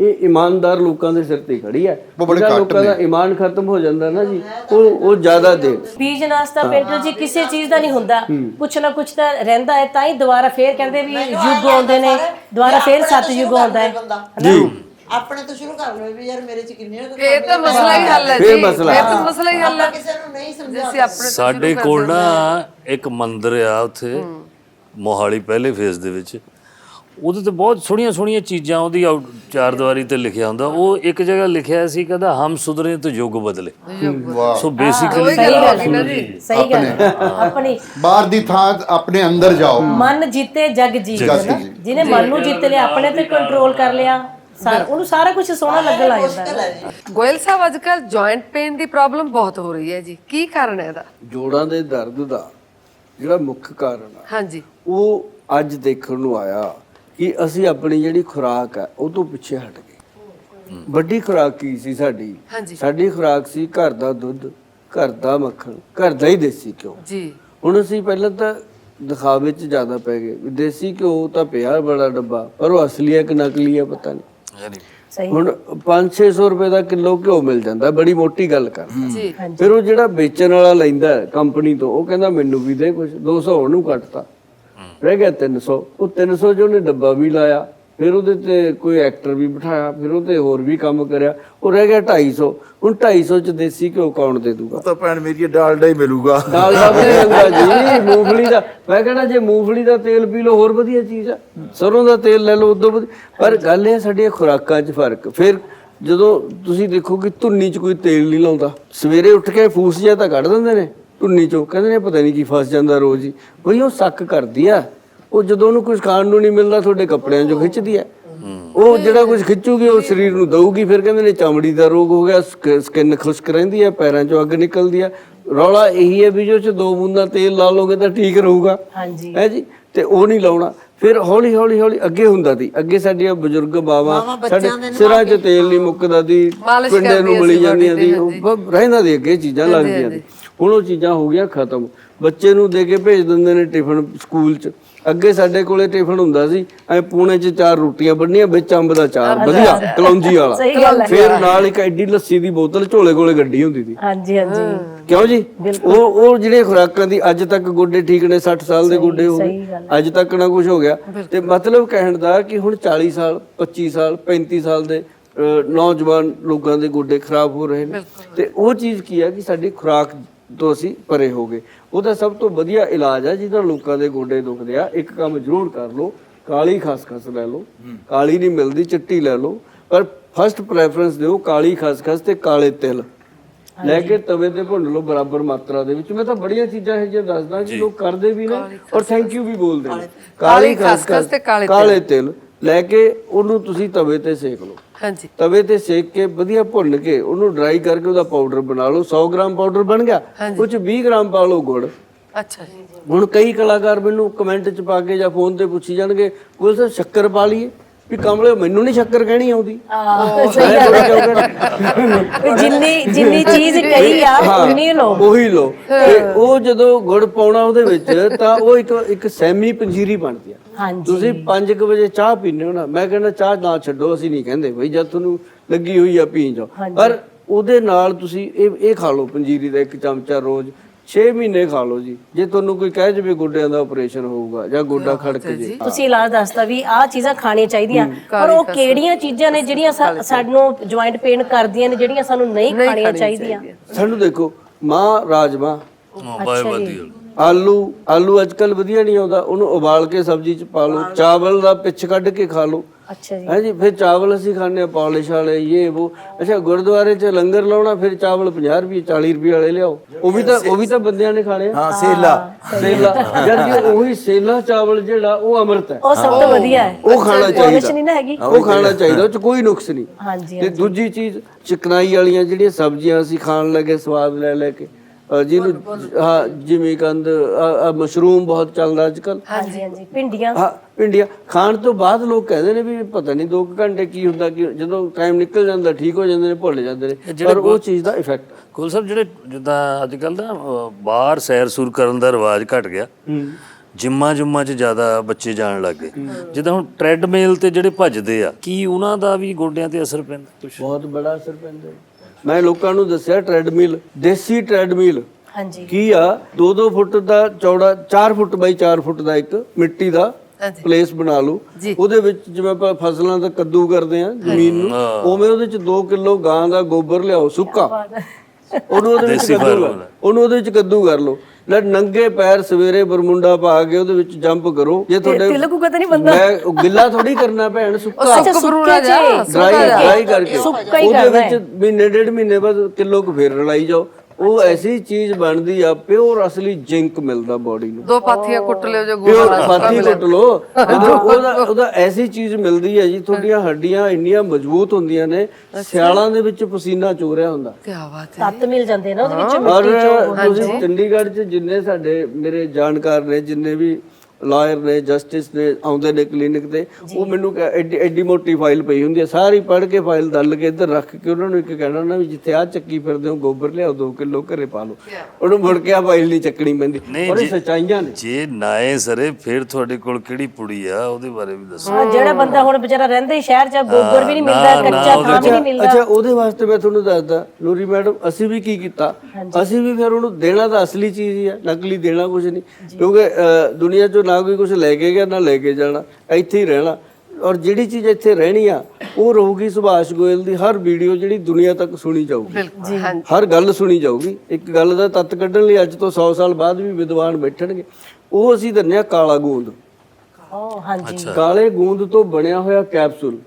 ਇਹ ਇਮਾਨਦਾਰ ਲੋਕਾਂ ਦੇ ਸਿਰ ਤੇ ਖੜੀ ਹੈ। ਜਿਹੜਾ ਲੋਕਾਂ ਦਾ ਇਮਾਨ ਖਤਮ ਹੋ ਜਾਂਦਾ ਨਾ ਜੀ ਉਹ ਉਹ ਜ਼ਿਆਦਾ ਦੇ। ਬੀਜ ਨਾਸਤਾ ਪਿੰਡ ਜੀ ਕਿਸੇ ਚੀਜ਼ ਦਾ ਨਹੀਂ ਹੁੰਦਾ। ਕੁਛ ਨਾ ਕੁਛ ਤਾਂ ਰਹਿੰਦਾ ਹੈ ਤਾਂ ਹੀ ਦੁਬਾਰਾ ਫੇਰ ਕਹਿੰਦੇ ਵੀ ਯੁੱਗ ਆਉਂਦੇ ਨੇ। ਦੁਬਾਰਾ ਫੇਰ ਸੱਤ ਯੁੱਗ ਆਉਂਦਾ ਹੈ। ਜੀ। ਆਪਣੇ ਤੋਂ ਸ਼ੁਰੂ ਕਰ ਲਓ ਵੀ ਯਾਰ ਮੇਰੇ ਚ ਕਿੰਨੀਆਂ ਕੁ ਇਹ ਤਾਂ ਮਸਲਾ ਹੀ ਹੱਲ ਹੈ ਜੀ। ਮਸਲਾ। ਇਹ ਤਾਂ ਮਸਲਾ ਹੀ ਹੱਲ ਹੈ। ਕਿਸੇ ਨੂੰ ਨਹੀਂ ਸਮਝਾ ਸਾਡੇ ਕੋਲ ਨਾ ਇੱਕ ਮੰਦਿਰ ਆ ਉੱਥੇ ਮੋਹਾਲੀ ਪਹਿਲੇ ਫੇਸ ਦੇ ਵਿੱਚ। ਉਹਦੇ ਤੇ ਬਹੁਤ ਸੋਹਣੀਆਂ ਸੋਹਣੀਆਂ ਚੀਜ਼ਾਂ ਉਹਦੀ ਆਊਟ- ਚਾਰ ਦੀਵਾਰੀ ਤੇ ਲਿਖਿਆ ਹੁੰਦਾ। ਉਹ ਇੱਕ ਜਗ੍ਹਾ ਲਿਖਿਆ ਸੀ ਕਹਿੰਦਾ ਹਮ ਸੁਧਰੇ ਤਾਂ ਯੁੱਗ ਬਦਲੇ। ਵਾਹ। ਸੋ ਬੇਸਿਕਲੀ ਸਹੀ ਗੱਲ ਹੈ ਸਹੀ ਗੱਲ ਹੈ। ਆਪਣੀ ਬਾਹਰ ਦੀ ਥਾਂ ਆਪਣੇ ਅੰਦਰ ਜਾਓ। ਮਨ ਜਿੱਤੇ ਜਗ ਜੀਤ। ਜਗ ਨਾ ਜੀਤ। ਜਿਹਨੇ ਮਨ ਨੂੰ ਜਿੱਤ ਲਿਆ ਆਪਣੇ ਤੇ ਕੰਟਰੋਲ ਕਰ ਲਿਆ। ਸਾਰ ਉਹਨੂੰ ਸਾਰਾ ਕੁਝ ਸੋਹਣਾ ਲੱਗਣ ਲੱਗ ਜਾਂਦਾ। ਹੈ ਗੋਇਲ ਸਾਹਿਬ ਅੱਜ ਕੱਲ ਜੁਆਇੰਟ ਪੇਨ ਦੀ ਪ੍ਰੋਬਲਮ ਬਹੁਤ ਹੋ ਰਹੀ ਹੈ ਜੀ। ਕੀ ਕਾਰਨ ਹੈ ਇਹਦਾ? ਜੋੜਾਂ ਦੇ ਦਰਦ ਦਾ ਜਿਹੜਾ ਮੁੱਖ ਕਾਰਨ ਆ ਹਾਂਜੀ। ਉਹ ਅੱਜ ਦੇਖਣ ਨੂੰ ਆਇਆ। ਕਿ ਅਸੀਂ ਆਪਣੀ ਜਿਹੜੀ ਖੁਰਾਕ ਹੈ ਉਹ ਤੋਂ ਪਿੱਛੇ ਹਟ ਗਏ। ਵੱਡੀ ਖੁਰਾਕ ਕੀ ਸੀ ਸਾਡੀ? ਸਾਡੀ ਖੁਰਾਕ ਸੀ ਘਰ ਦਾ ਦੁੱਧ ਘਰ ਦਾ ਮੱਖਣ ਘਰ ਦਾ ਹੀ ਦੇਸੀ ਘਿਓ। ਜੀ। ਹੁਣ ਅਸੀਂ ਪਹਿਲਾਂ ਤਾਂ ਦਿਖਾਵੇ 'ਚ ਜ਼ਿਆਦਾ ਪੈ ਗਏ। ਵੀ ਦੇਸੀ ਘਿਓ ਤਾਂ ਪਿਆ ਬੜਾ ਡੱਬਾ ਪਰ ਉਹ ਅਸਲੀ ਹੈ ਕਿ ਨਕਲੀ ਹੈ ਪਤਾ ਨਹੀਂ। ਸਹੀ। ਹੁਣ 5-600 ਰੁਪਏ ਦਾ ਕਿਲੋ ਘਿਓ ਮਿਲ ਜਾਂਦਾ ਬੜੀ ਮੋਟੀ ਗੱਲ ਕਰ। ਜੀ। ਫਿਰ ਉਹ ਜਿਹੜਾ ਵੇਚਣ ਵਾਲਾ ਲੈਂਦਾ ਹੈ ਕੰਪਨੀ ਤੋਂ ਉਹ ਕਹਿੰਦਾ ਮੈਨੂੰ ਵੀ ਦੇ ਕੁਝ 200 ਉਹਨੂੰ ਕੱਟਤਾ। ਰਹਿ ਗਿਆ 300 ਉਹ 300 ਚ ਉਹਨੇ ਡੱਬਾ ਵੀ ਲਾਇਆ ਫਿਰ ਉਹਦੇ ਤੇ ਕੋਈ ਐਕਟਰ ਵੀ ਬਿਠਾਇਆ ਫਿਰ ਉਹਤੇ ਹੋਰ ਵੀ ਕੰਮ ਕਰਿਆ। ਉਹ ਰਹਿ ਗਿਆ 250 ਹੁਣ 250 ਚ ਦੇਸੀ ਘਿਓ ਕੌਣ ਦੇ ਦੂਗਾ? ਤਾਂ ਭੈਣ ਮੇਰੀ ਡਾਲਡਾ ਹੀ ਮਿਲੂਗਾ। ਵੀ ਹੁੰਦਾ ਜੀ ਮੂੰਗਫਲੀ ਦਾ। ਮੈਂ ਕਹਿੰਦਾ ਜੇ ਮੂੰਗਫਲੀ ਦਾ ਤੇਲ ਪੀ ਲਓ ਹੋਰ ਵਧੀਆ ਚੀਜ਼ ਆ। ਸਰੋਂ ਦਾ ਤੇਲ ਲੈ ਲਓ ਉਦੋਂ ਪਰ ਗੱਲ ਇਹ ਸਾਡੀਆਂ ਖੁਰਾਕਾਂ 'ਚ ਫ਼ਰਕ। ਫਿਰ ਜਦੋਂ ਤੁਸੀਂ ਦੇਖੋ ਕਿ ਧੁੰਨੀ 'ਚ ਕੋਈ ਤੇਲ ਨਹੀਂ ਲਾਉਂਦਾ। ਸਵੇਰੇ ਉੱਠ ਕੇ ਫੂਸ ਜਿਹਾ ਤਾਂ ਕੱਢ ਦਿੰਦੇ ਨੇ। ਧੁੰਨੀ 'ਚੋਂ ਕਹਿੰਦੇ ਨੇ ਪਤਾ ਨਹੀਂ ਕੀ ਫਸ ਜਾਂਦਾ ਰੋਜ਼ ਹੀ। ਬਈ ਉਹ ਸੱਕ ਕਰਦੀ ਆ। ਉਹ ਜਦੋਂ ਉਹਨੂੰ ਕੁਝ ਖਾਣ ਨੂੰ ਨਹੀਂ ਮਿਲਦਾ ਤੁਹਾਡੇ ਕੱਪੜਿਆਂ 'ਚੋਂ ਖਿੱਚਦੀ ਆ। ਉਹ ਜਿਹੜਾ ਕੁਝ ਖਿੱਚੂਗੀ ਉਹ ਸਰੀਰ ਨੂੰ ਦਊਗੀ। ਫਿਰ ਕਹਿੰਦੇ ਨੇ ਚਮੜੀ ਦਾ ਰੋਗ ਹੋ ਗਿਆ ਸਕਿਨ ਖੁਸ਼ਕ ਰਹਿੰਦੀ ਹੈ ਪੈਰਾਂ 'ਚੋਂ ਅੱਗ ਨਿਕਲਦੀ ਆ। ਰੌਲਾ ਇਹੀ ਹੈ ਵੀ ਜੋ ਚ ਦੋ ਬੂੰਦਾਂ ਤੇਲ ਲਾ ਲੋਗੇ ਤਾਂ ਠੀਕ ਰਹੂਗਾ। ਹਾਂਜੀ। ਹੈ ਜੀ? ਤੇ ਉਹ ਨਹੀਂ ਲਾਉਣਾ। ਫਿਰ ਹੌਲੀ ਹੌਲੀ ਹੌਲੀ ਅੱਗੇ ਹੁੰਦਾ ਸੀ। ਅੱਗੇ ਸਾਡੀਆਂ ਬਜ਼ੁਰਗ ਬਾਵਾ ਸਾਡੇ ਸਿਰਾਂ 'ਚ ਤੇਲ ਨਹੀਂ ਮੁੱਕਦਾ ਦੀ ਪਿੰਡੇ ਨੂੰ ਮਿਲੀ ਜਾਂਦੀਆਂ ਦੀ ਰਹਿੰਦਾ ਦੀ ਅੱਗੇ ਚੀਜ਼ਾਂ ਲੱਗਦੀਆਂ ਸੀ। ਹੁਣ ਉਹ ਚੀਜ਼ਾਂ ਹੋ ਗਈਆਂ ਖਤਮ। ਬੱਚੇ ਨੂੰ ਦੇ ਕੇ ਭੇਜ ਦਿੰਦੇ ਨੇ ਟਿਫਨ ਸਕੂਲ 'ਚ। ਅੱਗੇ ਸਾਡੇ ਕੋਲੇ ਟਿਫਨ ਹੁੰਦਾ ਸੀ ਐ ਪੂਣੇ 'ਚ ਚਾਰ ਰੋਟੀਆਂ ਬੰਨੀਆਂ ਵਿੱਚ ਅੰਬ ਦਾ ਚਾਰ ਵਧੀਆ ਕਲੌਂਜੀ ਵਾਲਾ। ਫਿਰ ਨਾਲ ਇੱਕ ਐਡੀ ਲੱਸੀ ਦੀ ਬੋਤਲ ਝੋਲੇ ਕੋਲੇ ਗੱਡੀ ਹੁੰਦੀ ਸੀ। ਹਾਂਜੀ ਹਾਂਜੀ। ਕਿਉਂ ਜੀ? ਉਹ ਉਹ ਜਿਹੜੀਆਂ ਖੁਰਾਕਾਂ ਦੀ ਅੱਜ ਤੱਕ ਗੋਡੇ ਠੀਕ ਨੇ 60 ਸਾਲ ਦੇ ਗੋਡੇ ਹੋ ਗਏ। ਅੱਜ ਤੱਕ ਨਾ ਕੁਝ ਹੋ ਗਿਆ। ਤੇ ਮਤਲਬ ਕਹਿਣ ਦਾ ਕਿ ਹੁਣ 40 ਸਾਲ 25 ਸਾਲ 35 ਸਾਲ ਦੇ ਨੌਜਵਾਨ ਲੋਕਾਂ ਦੇ ਗੋਡੇ ਖਰਾਬ ਹੋ ਰਹੇ ਨੇ। ਤੇ ਉਹ ਚੀਜ਼ ਕੀ ਹੈ ਕਿ ਸਾਡੀ ਖੁਰਾਕ ਤੋਂ ਅਸੀਂ ਪਰੇ ਹੋ ਗਏ। ਉਹਦਾ ਸਭ ਤੋਂ ਵਧੀਆ ਇਲਾਜ ਹੈ ਜਿਹਦਾ ਲੋਕਾਂ ਦੇ ਗੋਡੇ ਦੁਖਦੇ ਆ ਇੱਕ ਕੰਮ ਜ਼ਰੂਰ ਕਰ ਲਓ ਕਾਲੀ ਖਸਖਸ ਲੈ ਲਓ ਕਾਲੀ ਨਹੀਂ ਮਿਲਦੀ ਚਿੱਟੀ ਲੈ ਲਓ ਪਰ ਫਸਟ ਪ੍ਰੈਫਰੈਂਸ ਦਿਓ ਕਾਲੀ ਖਸਖਸ ਤੇ ਕਾਲੇ ਤਿਲ। ਲੈ ਕੇ ਤਵੇ ਤੇ ਭੁੰਨ ਲਓ ਬਰਾਬਰ ਮਾਤਰਾ ਦੇ ਵਿੱਚ। ਮੈਂ ਤਾਂ ਬੜੀਆਂ ਚੀਜ਼ਾਂ ਇਹ ਜਿਹੀਆਂ ਦੱਸਦਾ ਕਿ ਲੋਕ ਕਰਦੇ ਵੀ ਨੇ ਔਰ ਥੈਂਕ ਯੂ ਵੀ ਬੋਲਦੇ ਨੇ। ਕਾਲੀ ਖਸਖਸ ਤੇ ਕਾਲੇ ਕਾਲੇ ਤਿਲ। ਲੈ ਕੇ ਉਹਨੂੰ ਤੁਸੀਂ ਤਵੇ ਤੇ ਸੇਕ ਲਓ। ਹਾਂਜੀ। ਤਵੇ ਤੇ ਸੇਕ ਕੇ ਵਧੀਆ ਭੁੰਨ ਕੇ ਉਹਨੂੰ ਡਰਾਈ ਕਰਕੇ ਉਹਦਾ ਪਾਊਡਰ ਬਣਾ ਲਓ। 100 ਗ੍ਰਾਮ ਪਾਊਡਰ ਬਣ ਗਿਆ? ਉਹ ਚ 20 ਗ੍ਰਾਮ ਪਾ ਲਓ ਗੁੜ। ਅੱਛਾ ਜੀ। ਹੁਣ ਕਈ ਕਲਾਕਾਰ ਮੈਨੂੰ ਕਮੈਂਟ ਚ ਪਾ ਕੇ ਜਾਂ ਫੋਨ ਤੇ ਪੁੱਛੀ ਜਾਣਗੇ ਕੋਈ ਸਰ ਸ਼ੱਕਰ ਪਾ ਲਈਏ? ਵੀ ਕਮਲੇ ਮੈਨੂੰ ਨਹੀਂ ਸ਼ੱਕਰ ਕਹਿਣੀ ਆਉਂਦੀ। ਆਹ, ਸਹੀ ਮੈਂ ਗੱਲ ਥੋੜ੍ਹਾ ਹੈ ਕਿਉਂ ਕਹਿਣਾ? ਵੀ ਜਿੰਨੀ ਜਿੰਨੀ ਚੀਜ਼ ਕਹੀ ਆ ਉਨੀ ਲੋ ਉਹੀ ਲੋ ਤੇ ਉਹ ਜਦੋਂ ਗੁੜ ਪਾਉਣਾ ਉਹਦੇ ਵਿੱਚ ਤਾਂ ਉਹ ਇੱਕ ਇੱਕ ਸੈਮੀ ਪੰਜੀਰੀ ਬਣਦੀ ਆ। ਹਾਂਜੀ। ਤੁਸੀਂ 5 ਵਜੇ ਚਾਹ ਪੀਂਦੇ ਹੋ ਨਾ ਮੈਂ ਕਹਿੰਦਾ ਚਾਹ ਨਾ ਛੱਡੋ ਅਸੀਂ ਨਹੀਂ ਕਹਿੰਦੇ। ਬਈ ਜਦ ਤੁਹਾਨੂੰ ਲੱਗੀ ਹੋਈ ਆ ਪੀ ਜਾਓ। ਪਰ ਉਹਦੇ ਨਾਲ ਤੁਸੀਂ ਇਹ ਇਹ ਖਾ ਲਓ ਪੰਜੀਰੀ ਦਾ ਇੱਕ ਚਮਚਾ ਰੋਜ਼। 6 ਮਹੀਨੇ ਖਾ ਲਓ ਜੀ। ਜੇ ਤੁਹਾਨੂੰ ਕੋਈ ਕਹਿ ਜਵੇ ਗੋਡਿਆਂ ਦਾ ਆਪਰੇਸ਼ਨ ਹੋਊਗਾ ਜਾਂ ਗੋਡਾ ਖੜਕ ਜੇ। ਤੁਸੀਂ ਇਲਾਜ ਦੱਸਦਾ ਵੀ ਆਹ ਚੀਜ਼ਾਂ ਖਾਣੀਆਂ ਚਾਹੀਦੀਆਂ। ਪਰ ਉਹ ਕਿਹੜੀਆਂ ਚੀਜ਼ਾਂ ਨੇ ਜਿਹੜੀਆਂ ਸਾਨੂੰ ਜੁਆਇੰਟ ਪੇਨ ਕਰਦੀਆਂ ਨੇ ਜਿਹੜੀਆਂ ਸਾਨੂੰ ਨਹੀਂ ਖਾਣੀਆਂ ਚਾਹੀਦੀਆਂ? ਸਾਨੂੰ ਦੇਖੋ ਮਾਂ ਰਾਜਮਾ। ਬਾਏ ਵਧੀਆ। ਆਲੂ ਆਲੂ ਅੱਜਕੱਲ ਵਧੀਆ ਨਹੀਂ ਆਉਂਦਾ। ਉਹਨੂੰ ਉਬਾਲ ਕੇ ਸਬਜ਼ੀ ਚ ਪਾ ਲਓ। ਚਾਵਲ ਦਾ ਪਿੱਛ ਕੱਢ ਕੇ ਖਾ ਲਓ। ਅੱਛਾ ਜੀ। ਹੈ ਜੀ ਫਿਰ ਚਾਵਲ ਅਸੀਂ ਖਾਂਦੇ ਆ ਪਾਲਿਸ਼ ਵਾਲੇ ਇਹ ਉਹ ਅੱਛਾ ਗੁਰਦੁਆਰੇ 'ਚ ਲੰਗਰ ਲਾਉਣਾ ਫਿਰ ਚਾਵਲ 50 ਰੁਪਏ 40 ਰੁਪਏ ਵਾਲੇ ਲਿਆਓ। ਉਹ ਵੀ ਤਾਂ ਉਹ ਵੀ ਤਾਂ ਬੰਦਿਆਂ ਨੇ ਖਾਣੇ ਆ। ਹਾਂ ਸੇਲਾ। ਸੇਲਾ। ਜਦ ਕਿ ਉਹੀ ਸੇਲਾ ਚਾਵਲ ਜਿਹੜਾ ਉਹ ਅੰਮ੍ਰਿਤ ਹੈ। ਉਹ ਸਭ ਤੋਂ ਵਧੀਆ ਹੈ। ਉਹ ਖਾਣਾ ਚਾਹੀਦਾ। ਨਹੀਂ ਨਾ ਹੈਗੀ? ਉਹ ਖਾਣਾ ਚਾਹੀਦਾ ਉਹ 'ਚ ਕੋਈ ਨੁਕਸ ਨਹੀਂ ਹਾਂਜੀ ਤੇ ਦੂਜੀ ਚੀਜ਼ ਚਿਕਨਾਈ ਵਾਲੀਆਂ ਜਿਹੜੀਆਂ ਸਬਜ਼ੀਆਂ ਅਸੀਂ ਖਾਣ ਲੱਗੇ ਸਵਾਦ ਲੈ ਲੈ ਕੇ ਜਿਹਨੂੰ ਹਾਂ ਜਿਵੇਂ ਕੰਦ ਮਸ਼ਰੂਮ ਬਹੁਤ ਚੱਲਦਾ ਅੱਜਕੱਲ ਹਾਂਜੀ ਹਾਂਜੀ ਭਿੰਡੀਆਂ। ਹਾਂ ਪਿੰਡੀਆਂ ਖਾਣ ਤੋਂ ਬਾਅਦ ਲੋਕ ਕਹਿੰਦੇ ਨੇ ਵੀ ਪਤਾ ਨਹੀਂ 2 ਘੰਟੇ ਕੀ ਹੁੰਦਾ ਕਿ ਜਦੋਂ ਟਾਈਮ ਨਿਕਲ ਜਾਂਦਾ ਠੀਕ ਹੋ ਜਾਂਦੇ ਨੇ ਭੁੱਲ ਜਾਂਦੇ ਨੇ। ਪਰ ਉਹ ਚੀਜ਼ ਦਾ ਇਫੈਕਟ ਕੋਲ ਸਾਹਿਬ ਜਿਹੜੇ ਜਿੱਦਾਂ ਅੱਜ ਕੱਲ ਦਾ ਬਾਹਰ ਸੈਰ ਸੂਰ ਕਰਨ ਦਾ ਰਿਵਾਜ ਘਟ ਗਿਆ। ਜਿੰਮਾਂ ਜੁੰਮਾਂ 'ਚ ਜ਼ਿਆਦਾ ਬੱਚੇ ਜਾਣ ਲੱਗ ਗਏ। ਜਿੱਦਾਂ ਹੁਣ ਟ੍ਰੈਡਮਿਲ ਤੇ ਜਿਹੜੇ ਭੱਜਦੇ ਆ ਕੀ ਉਹਨਾਂ ਦਾ ਵੀ ਗੋਡਿਆਂ ਤੇ ਅਸਰ ਪੈਂਦਾ ਬਹੁਤ ਬੜਾ ਅਸਰ ਪੈਂਦਾ। ਮੈਂ ਲੋਕਾਂ ਨੂੰ ਦੱਸਿਆ ਟ੍ਰੈਡਮਿਲ ਦੇਸੀ ਟ੍ਰੈਡਮਿਲ ਹਾਂਜੀ। ਕੀ ਆ? 2-2 ਫੁੱਟ ਦਾ ਚੌੜਾ 4 ਫੁੱਟ ਬਾਈ 4 ਫੁੱਟ ਦਾ ਇੱਕ ਮਿੱਟੀ ਦਾ ਪਲੇਸ ਬਣਾ ਲਓ। ਉਹਦੇ ਵਿੱਚ ਜਿਵੇਂ ਆਪਾਂ ਫਸਲਾਂ ਦਾ ਕੱਦੂ ਕਰਦੇ ਆ ਜ਼ਮੀਨ ਨੂੰ ਉਵੇਂ ਉਹਦੇ ਵਿੱਚ 2 ਕਿਲੋ ਗਾਂ ਦਾ ਗੋਬਰ ਲਿਆਓ ਸੁੱਕਾ। ਉਹਨੂੰ ਉਹਦੇ ਵਿੱਚ ਕੱਦੂ ਉਹਨੂੰ ਉਹਦੇ ਵਿੱਚ ਕੱਦੂ ਕਰ ਲਓ। ਲੈ ਨੰਗੇ ਪੈਰ ਸਵੇਰੇ ਬਰਮੁੰਡਾ ਪਾ ਕੇ ਉਹਦੇ ਵਿੱਚ ਜੰਪ ਕਰੋ। ਜੇ ਤੁਹਾਡੇ ਤਿਲਕੂਗਾ ਤਾਂ ਨਹੀਂ ਬੰਦਾ। ਮੈਂ ਉਹ ਗਿੱਲਾ ਥੋੜੀ ਕਰਨਾ ਭੈਣ ਸੁੱਕਾ। ਅੱਛਾ ਸੁੱਕੇ ਚ ਡਰਾਈ ਡਰਾਈ ਕਰਕੇ। ਸੁੱਕਾ ਹੀ ਉਹਦੇ ਕਰਨਾ ਵਿੱਚ ਮਹੀਨੇ ਡੇਢ ਮਹੀਨੇ ਬਾਅਦ ਕਿਲੋ ਕੁ ਫੇਰ ਰਲਾਈ ਜਾਓ। ਉਹ ਐਸੀ ਚੀਜ਼ ਬਣਦੀ ਆ ਪਿਓਰ ਅਸਲੀ ਜ਼ਿੰਕ ਮਿਲਦਾ ਬਾਡੀ ਨੂੰ। ਦੋ ਪਾਥੀਆਂ ਕੁੱਟ ਲਿਓ ਜੋ ਪਿਓਰ ਗੋਬਰ ਪਾਥੀ ਕੁੱਟ ਲੋ ਉਹਦਾ ਉਹਦਾ ਐਸੀ ਚੀਜ਼ ਮਿਲਦੀ ਹੈ ਜੀ ਤੁਹਾਡੀਆਂ ਹੱਡੀਆਂ ਇੰਨੀਆਂ ਮਜ਼ਬੂਤ ਹੁੰਦੀਆਂ ਨੇ ਸਿਆਲਾਂ ਦੇ ਵਿੱਚ ਪਸੀਨਾ ਚੋਰਿਆ ਹੁੰਦਾ। ਕੀ ਬਾਤ ਹੈ। ਤੱਤ ਮਿਲ ਜਾਂਦੇ ਨਾ ਉਹਦੇ ਵਿੱਚ ਔਰ ਤੁਸੀਂ ਚੰਡੀਗੜ੍ਹ 'ਚ ਜਿੰਨੇ ਸਾਡੇ ਮੇਰੇ ਜਾਣਕਾਰ ਨੇ ਜਿੰਨੇ ਵੀ ਲਾਇਰ ਨੇ ਜਸਟਿਸ ਨੇ ਆਉਂਦੇ ਨੇ ਕਲੀਨਿਕ ਤੇ ਉਹ ਮੈਨੂੰ ਕਹਿ- ਐਡੀ ਐਡੀ ਮੋਟੀ ਫਾਈਲ ਪਈ ਹੁੰਦੀ ਹੈ। ਸਾਰੀ ਪੜ੍ਹ ਕੇ ਫਾਈਲ ਦਲ ਕੇ ਇੱਧਰ ਰੱਖ ਕੇ ਉਹਨਾਂ ਨੂੰ ਇੱਕ ਕਹਿਣਾ ਨਾ ਵੀ ਜਿੱਥੇ ਆ ਚੱਕੀ ਫਿਰਦੇ ਹੋ ਗੋਬਰ ਲਿਆਓ 2 ਕਿਲੋ ਘਰੇ ਪਾ ਲਓ। ਉਹਨੂੰ ਮੁੜ ਕੇ ਆ ਫਾਈਲ ਨਹੀਂ ਚੱਕਣੀ ਪੈਂਦੀ। ਔਰ ਇਹ ਸੱਚਾਈਆਂ ਨੇ। ਜੇ ਨਾਏ ਸਰੇ ਫਿਰ ਤੁਹਾਡੇ ਕੋਲ ਕਿਹੜੀ ਪੁੜੀ ਆ? ਉਹਦੇ ਬਾਰੇ ਵੀ ਦੱਸੋ। ਹਾਂ, ਜਿਹੜਾ ਬੰਦਾ ਹੁਣ ਵਿਚਾਰਾ ਰਹਿੰਦਾ ਹੀ ਸ਼ਹਿਰ 'ਚ ਗੋਬਰ ਵੀ ਨਹੀਂ ਮਿਲਦਾ ਕੱਚਾ ਥਾਂ ਵੀ ਨਹੀਂ ਮਿਲਦਾ। ਅੱਛਾ ਉਹਦੇ ਵਾਸਤੇ ਮੈਂ ਤੁਹਾਨੂੰ ਦੱਸਦਾ ਨੂਰੀ ਮੈਡਮ ਅਸੀਂ ਵੀ ਕੀ ਕੀਤਾ? ਅਸੀਂ ਵੀ ਫਿਰ ਉਹਨੂੰ ਦੇਣਾ ਤਾਂ ਅਸਲੀ ਚੀਜ਼ ਹੀ ਆ ਨਕਲੀ ਦੇਣਾ ਕੁਝ ਨਹੀਂ। ਕਿਉਂਕਿ ਦੁਨੀਆ 'ਚੋਂ ਨਾ ਕੋਈ ਕੁਝ ਲੈ ਕੇ ਗਿਆ ਨਾ ਲੈ ਕੇ ਜਾਣਾ ਇੱਥੇ ਹੀ ਰਹਿਣਾ। ਔਰ ਜਿਹੜੀ ਚੀਜ਼ ਇੱਥੇ ਰਹਿਣੀ ਆ ਉਹ ਰਹੂਗੀ ਸੁਭਾਸ਼ ਗੋਇਲ ਦੀ ਹਰ ਵੀਡੀਓ ਜਿਹੜੀ ਦੁਨੀਆ ਤੱਕ ਸੁਣੀ ਜਾਊਗੀ। ਜੀ ਹਾਂਜੀ। ਹਰ ਗੱਲ ਸੁਣੀ ਜਾਊਗੀ। ਇੱਕ ਗੱਲ ਦਾ ਤੱਤ ਕੱਢਣ ਲਈ ਅੱਜ ਤੋਂ 100 ਸਾਲ ਬਾਅਦ ਵੀ ਵਿਦਵਾਨ ਬੈਠਣਗੇ। ਉਹ ਅਸੀਂ ਦਿੰਦੇ ਆ ਕਾਲਾ ਗੂੰਦ। ਓ ਹਾਂਜੀ। ਕਾਲੇ ਗੂੰਦ ਤੋਂ ਬਣਿਆ ਹੋਇਆ ਕੈਪਸੂਲ।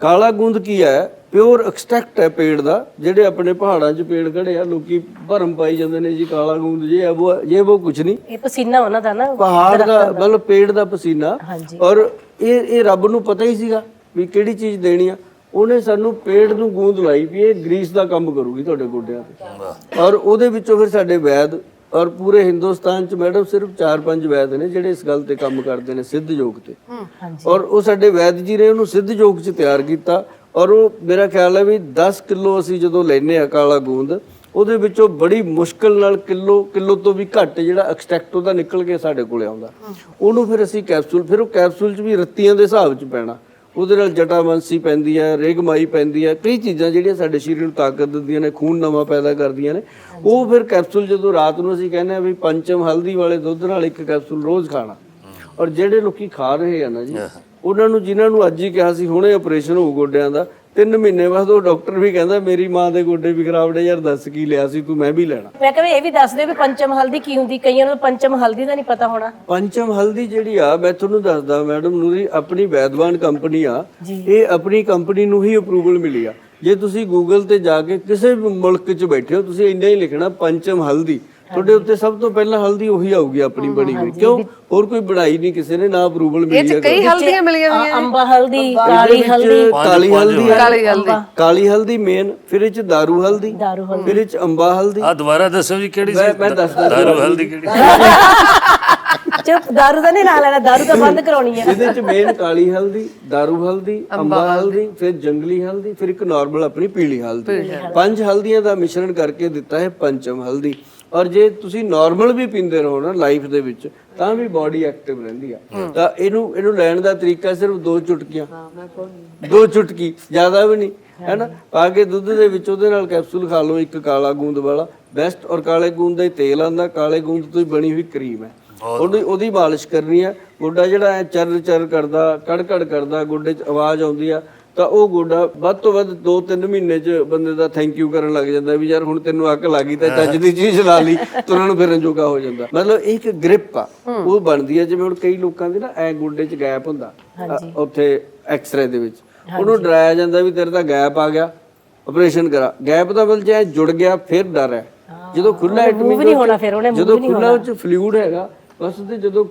ਕਾਲਾ ਗੂੰਦ ਕੀ ਹੈ? ਪਿਓਰ ਐਕਸਟ੍ਰੈਕਟ ਹੈ ਪੇੜ ਦਾ ਜਿਹੜੇ ਆਪਣੇ ਪਹਾੜਾਂ 'ਚ ਪੇੜ ਖੜੇ ਆ ਲੋਕੀ ਭਰਮ ਪਾਈ ਜਾਂਦੇ ਨੇ ਜੀ ਕਾਲਾ ਗੂੰਦ ਜੇ ਹੈ ਉਹ ਜੇ ਉਹ ਕੁਝ ਨਹੀਂ। ਇਹ ਪਸੀਨਾ ਉਹਨਾਂ ਦਾ ਨਾ ਪਹਾੜ ਦਾ ਮਤਲਬ ਪੇੜ ਦਾ ਪਸੀਨਾ। ਹਾਂਜੀ। ਔਰ ਇਹ ਇਹ ਰੱਬ ਨੂੰ ਪਤਾ ਹੀ ਸੀਗਾ ਵੀ ਕਿਹੜੀ ਚੀਜ਼ ਦੇਣੀ ਆ। ਉਹਨੇ ਸਾਨੂੰ ਪੇੜ ਨੂੰ ਗੂੰਦ ਲਾਈ ਵੀ ਇਹ ਗਰੀਸ ਦਾ ਕੰਮ ਕਰੂਗੀ ਤੁਹਾਡੇ ਗੋਡਿਆਂ ਤੇ। ਔਰ ਉਹਦੇ ਵਿੱਚੋਂ ਫਿਰ ਸਾਡੇ ਵੈਦ ਔਰ ਪੂਰੇ ਹਿੰਦੁਸਤਾਨ ਚ ਮੈਡਮ ਸਿਰਫ 4-5 ਵੈਦ ਨੇ ਜਿਹੜੇ ਇਸ ਗੱਲ ਤੇ ਕੰਮ ਕਰਦੇ ਨੇ ਸਿੱਧ ਯੋਗ ਤੇ। ਔਰ ਉਹ ਸਾਡੇ ਵੈਦ ਜੀ ਨੇ ਉਹਨੂੰ ਸਿੱਧ ਯੋਗ ਚ ਤਿਆਰ ਕੀਤਾ। ਔਰ ਉਹ ਮੇਰਾ ਖਿਆਲ ਹੈ ਵੀ 10 ਕਿਲੋ ਅਸੀਂ ਜਦੋਂ ਲੈਨੇ ਆ ਕਾਲਾ ਗੂੰਦ ਉਹਦੇ ਵਿੱਚੋਂ ਬੜੀ ਮੁਸ਼ਕਲ ਨਾਲ ਕਿਲੋ ਕਿਲੋ ਤੋਂ ਵੀ ਘੱਟ ਜਿਹੜਾ ਐਕਸਟ੍ਰੈਕਟ ਉਹਦਾ ਨਿਕਲ ਕੇ ਸਾਡੇ ਕੋਲੇ ਆਉਂਦਾ। ਉਹਨੂੰ ਫਿਰ ਅਸੀਂ ਕੈਪਸੂਲ ਫਿਰ ਉਹ ਕੈਪਸੂਲ 'ਚ ਵੀ ਰੱਤੀਆਂ ਦੇ ਹਿਸਾਬ 'ਚ ਪੈਣਾ। ਉਹਦੇ ਨਾਲ ਜਟਾਮੰਸੀ ਪੈਂਦੀ ਹੈ ਰੇਗਮਾਈ ਪੈਂਦੀ ਹੈ ਕਈ ਚੀਜ਼ਾਂ ਜਿਹੜੀਆਂ ਸਾਡੇ ਸਰੀਰ ਨੂੰ ਤਾਕਤ ਦਿੰਦੀਆਂ ਨੇ ਖੂਨ ਨਵਾਂ ਪੈਦਾ ਕਰਦੀਆਂ ਨੇ। ਉਹ ਫਿਰ ਕੈਪਸੂਲ ਜਦੋਂ ਰਾਤ ਨੂੰ ਅਸੀਂ ਕਹਿੰਦੇ ਆ ਵੀ ਪੰਚਮ ਹਲਦੀ ਵਾਲੇ ਦੁੱਧ ਨਾਲ ਇੱਕ ਕੈਪਸੂਲ ਰੋਜ਼ ਖਾਣਾ। ਔਰ ਜਿਹੜੇ ਲੋਕੀ ਖਾ ਰਹੇ ਆ ਨਾ ਜੀ ਉਹਨਾਂ ਨੂੰ ਜਿਨ੍ਹਾਂ ਨੂੰ ਅੱਜ ਹੀ ਕਿਹਾ ਸੀ ਹੁਣੇ ਆਪਰੇਸ਼ਨ ਹੋਊ ਗੋਡਿਆਂ ਦਾ ਤਿੰਨ ਮਹੀਨੇ ਬਾਅਦ ਉਹ ਡਾਕਟਰ ਵੀ ਕਹਿੰਦਾ ਮੇਰੀ ਮਾਂ ਦੇ ਗੋਡੇ ਵੀ ਖਰਾਬ ਨੇ ਯਾਰ ਦੱਸ ਕੀ ਲਿਆ ਸੀ ਤੂੰ ਮੈਂ ਵੀ ਲੈਣਾ। ਮੈਂ ਕਹਿੰਦਾ ਇਹ ਵੀ ਦੱਸ ਦਿਓ ਵੀ ਪੰਚਮ ਹਲਦੀ ਕੀ ਹੁੰਦੀ ਕਈਆਂ ਨੂੰ ਪੰਚਮ ਹਲਦੀ ਦਾ ਨਹੀਂ ਪਤਾ ਹੋਣਾ। ਪੰਚਮ ਹਲਦੀ ਜਿਹੜੀ ਆ ਮੈਂ ਤੁਹਾਨੂੰ ਦੱਸਦਾ ਮੈਡਮ ਨੂਰੀ ਆਪਣੀ ਵੈਦਵਾਨ ਕੰਪਨੀ ਆ ਇਹ ਆਪਣੀ ਕੰਪਨੀ ਨੂੰ ਹੀ ਅਪਰੂਵਲ ਮਿਲੀ ਆ। ਜੇ ਤੁਸੀਂ ਗੂਗਲ ਤੇ ਜਾ ਕੇ ਕਿਸੇ ਵੀ ਮੁਲਕ 'ਚ ਬੈਠੇ ਹੋ ਤੁਸੀਂ ਇੰਨਾ ਹੀ ਲਿਖਣਾ ਪੰਚਮ ਹਲਦੀ। ਤੁਹਾਡੇ ਉੱਤੇ ਸਭ ਤੋਂ ਪਹਿਲਾਂ ਹਲਦੀ ਉਹੀ ਆਊਗੀ ਆਪਣੀ ਬਣੀ ਹੋਈ। ਕਿਉਂ? ਹੋਰ ਕੋਈ ਬਣਾਈ ਨਹੀਂ ਕਿਸੇ ਨੇ ਨਾ ਅਪਰੂਵਲ ਇਹ ਮਿਲੀ ਚ ਹੈ ਕਈ ਹਲਦੀਆਂ ਮਿਲੀਆਂ ਹੋਈਆਂ ਅੰਬਾ ਹਲਦੀ ਕਾਲੀ ਹਲਦੀ ਕਾਲੀ ਹਲਦੀ ਕਾਲੀ ਹਲਦੀ। ਕਾਲੀ ਹਲਦੀ ਮੇਨ ਫਿਰ ਇਹ ਚ ਦਾਰੂ ਹਲਦੀ ਫਿਰ ਇਹ ਚ ਅੰਬਾ ਹਲਦੀ। ਆ ਦੁਬਾਰਾ ਦੱਸੋ ਜੀ ਕਿਹੜੀ ਸੀ ਮੈਂ ਦੱਸਦਾ ਦਾਰੂ ਹਲਦੀ ਕਿਹੜੀ? ਚੁੱਪ ਦਾਰੂ ਦਾ ਨਹੀਂ ਨਾਂ ਲੈਣਾ ਦਾਰੂ ਤਾਂ ਬੰਦ ਕਰਾਉਣੀ ਹੈ ਇਹਦੇ ਚ ਮੇਨ ਕਾਲੀ ਹਲਦੀ ਦਾਰੂ ਹਲਦੀ ਅੰਬਾ ਹਲਦੀ। ਫਿਰ ਜੰਗਲੀ ਹਲਦੀ ਫਿਰ ਇੱਕ ਨਾਰਮਲ ਆਪਣੀ ਪੀਲੀ ਹਲਦੀ। ਪੰਜ ਹਲਦੀਆਂ ਦਾ ਮਿਸ਼ਰਣ ਕਰਕੇ ਦਿੱਤਾ ਹੈ ਪੰਚਮ ਹਲਦੀ। ਔਰ ਜੇ ਤੁਸੀਂ ਨਾਰਮਲ ਵੀ ਪੀਂਦੇ ਰਹੋ ਨਾ ਲਾਈਫ ਦੇ ਵਿੱਚ ਤਾਂ ਵੀ ਬਾਡੀ ਐਕਟਿਵ ਰਹਿੰਦੀ ਆ। ਤਾਂ ਇਹਨੂੰ ਇਹਨੂੰ ਲੈਣ ਦਾ ਤਰੀਕਾ ਸਿਰਫ ਦੋ ਚੁਟਕੀਆਂ। ਦੋ ਚੁਟਕੀ ਜ਼ਿਆਦਾ ਵੀ ਨਹੀਂ ਹੈਨਾ? ਪਾ ਕੇ ਦੁੱਧ ਦੇ ਵਿੱਚ ਉਹਦੇ ਨਾਲ ਕੈਪਸੂਲ ਖਾ ਲਓ ਇੱਕ ਕਾਲਾ ਗੂੰਦ ਵਾਲਾ। ਬੈਸਟ ਔਰ ਕਾਲੇ ਗੂੰਦ ਦਾ ਹੀ ਤੇਲ ਆਂਦਾ ਕਾਲੇ ਗੂੰਦ ਤੋਂ ਹੀ ਬਣੀ ਹੋਈ ਕਰੀਮ ਹੈ। ਉਹਦੀ ਉਹਦੀ ਮਾਲਿਸ਼ ਕਰਨੀ ਆ। ਗੋਡਾ ਜਿਹੜਾ ਐ ਚਰ ਚਰ ਕਰਦਾ ਕੜ ਕੜ ਕਰਦਾ ਗੋਡੇ 'ਚ ਆਵਾਜ਼ ਆਉਂਦੀ ਆ। ਤਾਂ ਉਹ ਗੋਡਾ ਵੱਧ ਤੋਂ ਵੱਧ 2-3 ਮਹੀਨੇ 'ਚ ਬੰਦੇ ਦਾ ਥੈਂਕ ਯੂ ਕਰਨ ਲੱਗ ਜਾਂਦਾ ਵੀ ਯਾਰ ਹੁਣ ਤੈਨੂੰ ਅਕਲ ਆ ਗਈ ਤਾਂ ਚੱਜ ਦੀ ਚੀਜ਼ ਲਾ ਲਈ ਤੁਰਨ ਫਿਰਨ ਜੋਗਾ ਹੋ ਜਾਂਦਾ। ਮਤਲਬ ਇੱਕ ਗ੍ਰਿਪ ਆ ਉਹ ਬਣਦੀ ਹੈ ਜਿਵੇਂ ਹੁਣ ਕਈ ਲੋਕਾਂ ਦੇ ਨਾ ਐ ਗੋਡੇ 'ਚ ਗੈਪ ਹੁੰਦਾ ਉੱਥੇ ਐਕਸ-ਰੇ ਦੇ ਵਿੱਚ। ਉਹਨੂੰ ਡਰਾਇਆ ਜਾਂਦਾ ਵੀ ਤੇਰੇ ਤਾਂ ਗੈਪ ਆ ਗਿਆ ਆਪਰੇਸ਼ਨ ਕਰਾ। ਗੈਪ ਦਾ ਬਲ ਜੇ ਜੁੜ ਗਿਆ ਫਿਰ ਡਰ ਹੈ। ਜਦੋਂ ਖੁੱਲਾ ਫਿਰ, ਉਹਨੇ move ਜਦੋਂ ਖੁੱਲਾ ਉਹ ਚ ਫਲੂਇਡ ਹੈਗਾ ਬਸ ਉਹਦੇ ਜਦੋਂ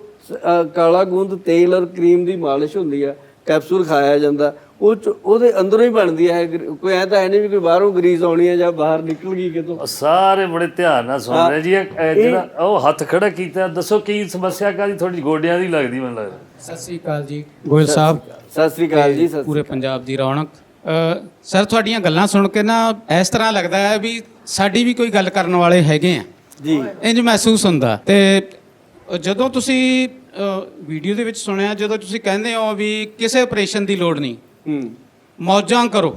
ਕਾਲਾ ਗੂੰਦ ਤੇਲ ਔਰ ਕਰੀਮ ਦੀ ਮਾਲਿਸ਼ ਹੁੰਦੀ ਆ ਕੈਪਸੂਲ ਖਾਇਆ ਜਾਂਦਾ ਉਹ ਚ- ਉਹਦੇ ਅੰਦਰੋਂ ਹੀ ਬਣਦੀ ਹੈ ਕੋਈ ਐ ਤਾਂ ਹੈ ਨਹੀਂ ਵੀ ਕੋਈ ਬਾਹਰੋਂ ਗਰੀਸ ਆਉਣੀ ਹੈ ਜਾਂ ਬਾਹਰ ਨਿਕਲ ਗਈ ਕਿਤੋਂ। ਸਾਰੇ ਬੜੇ ਧਿਆਨ ਨਾਲ ਸੁਣ ਰਹੇ ਜੀ ਇਹ ਜਿਹੜਾ ਉਹ ਹੱਥ ਖੜਾ ਕੀਤਾ ਦੱਸੋ ਕੀ ਸਮੱਸਿਆ ਕਾਦੀ ਥੋੜੀ ਗੋਡਿਆਂ ਦੀ ਲੱਗਦੀ ਮੈਨੂੰ ਲੱਗਦਾ। ਸਤਿ ਸ੍ਰੀ ਅਕਾਲ ਜੀ ਗੋਇਲ ਸਾਹਿਬ। ਸਤਿ ਸ੍ਰੀ ਅਕਾਲ ਜੀ ਸਤਿ ਪੂਰੇ ਪੰਜਾਬ ਦੀ ਰੌਣਕ। ਸਰ ਤੁਹਾਡੀਆਂ ਗੱਲਾਂ ਸੁਣ ਕੇ ਨਾ ਇਸ ਤਰ੍ਹਾਂ ਲੱਗਦਾ ਹੈ ਵੀ ਸਾਡੀ ਵੀ ਕੋਈ ਗੱਲ ਕਰਨ ਵਾਲੇ ਹੈਗੇ ਆ। ਜੀ। ਇੰਜ ਮਹਿਸੂਸ ਹੁੰਦਾ। ਤੇ ਜਦੋਂ ਤੁਸੀਂ ਵੀਡੀਓ ਦੇ ਵਿੱਚ ਸੁਣਿਆ ਜਦੋਂ ਤੁਸੀਂ ਕਹਿੰਦੇ ਹੋ ਵੀ ਕਿਸੇ ਆਪਰੇਸ਼ਨ ਦੀ ਲੋੜ ਨਹੀਂ ਹੂੰ। ਮੌਜਾਂ ਕਰੋ।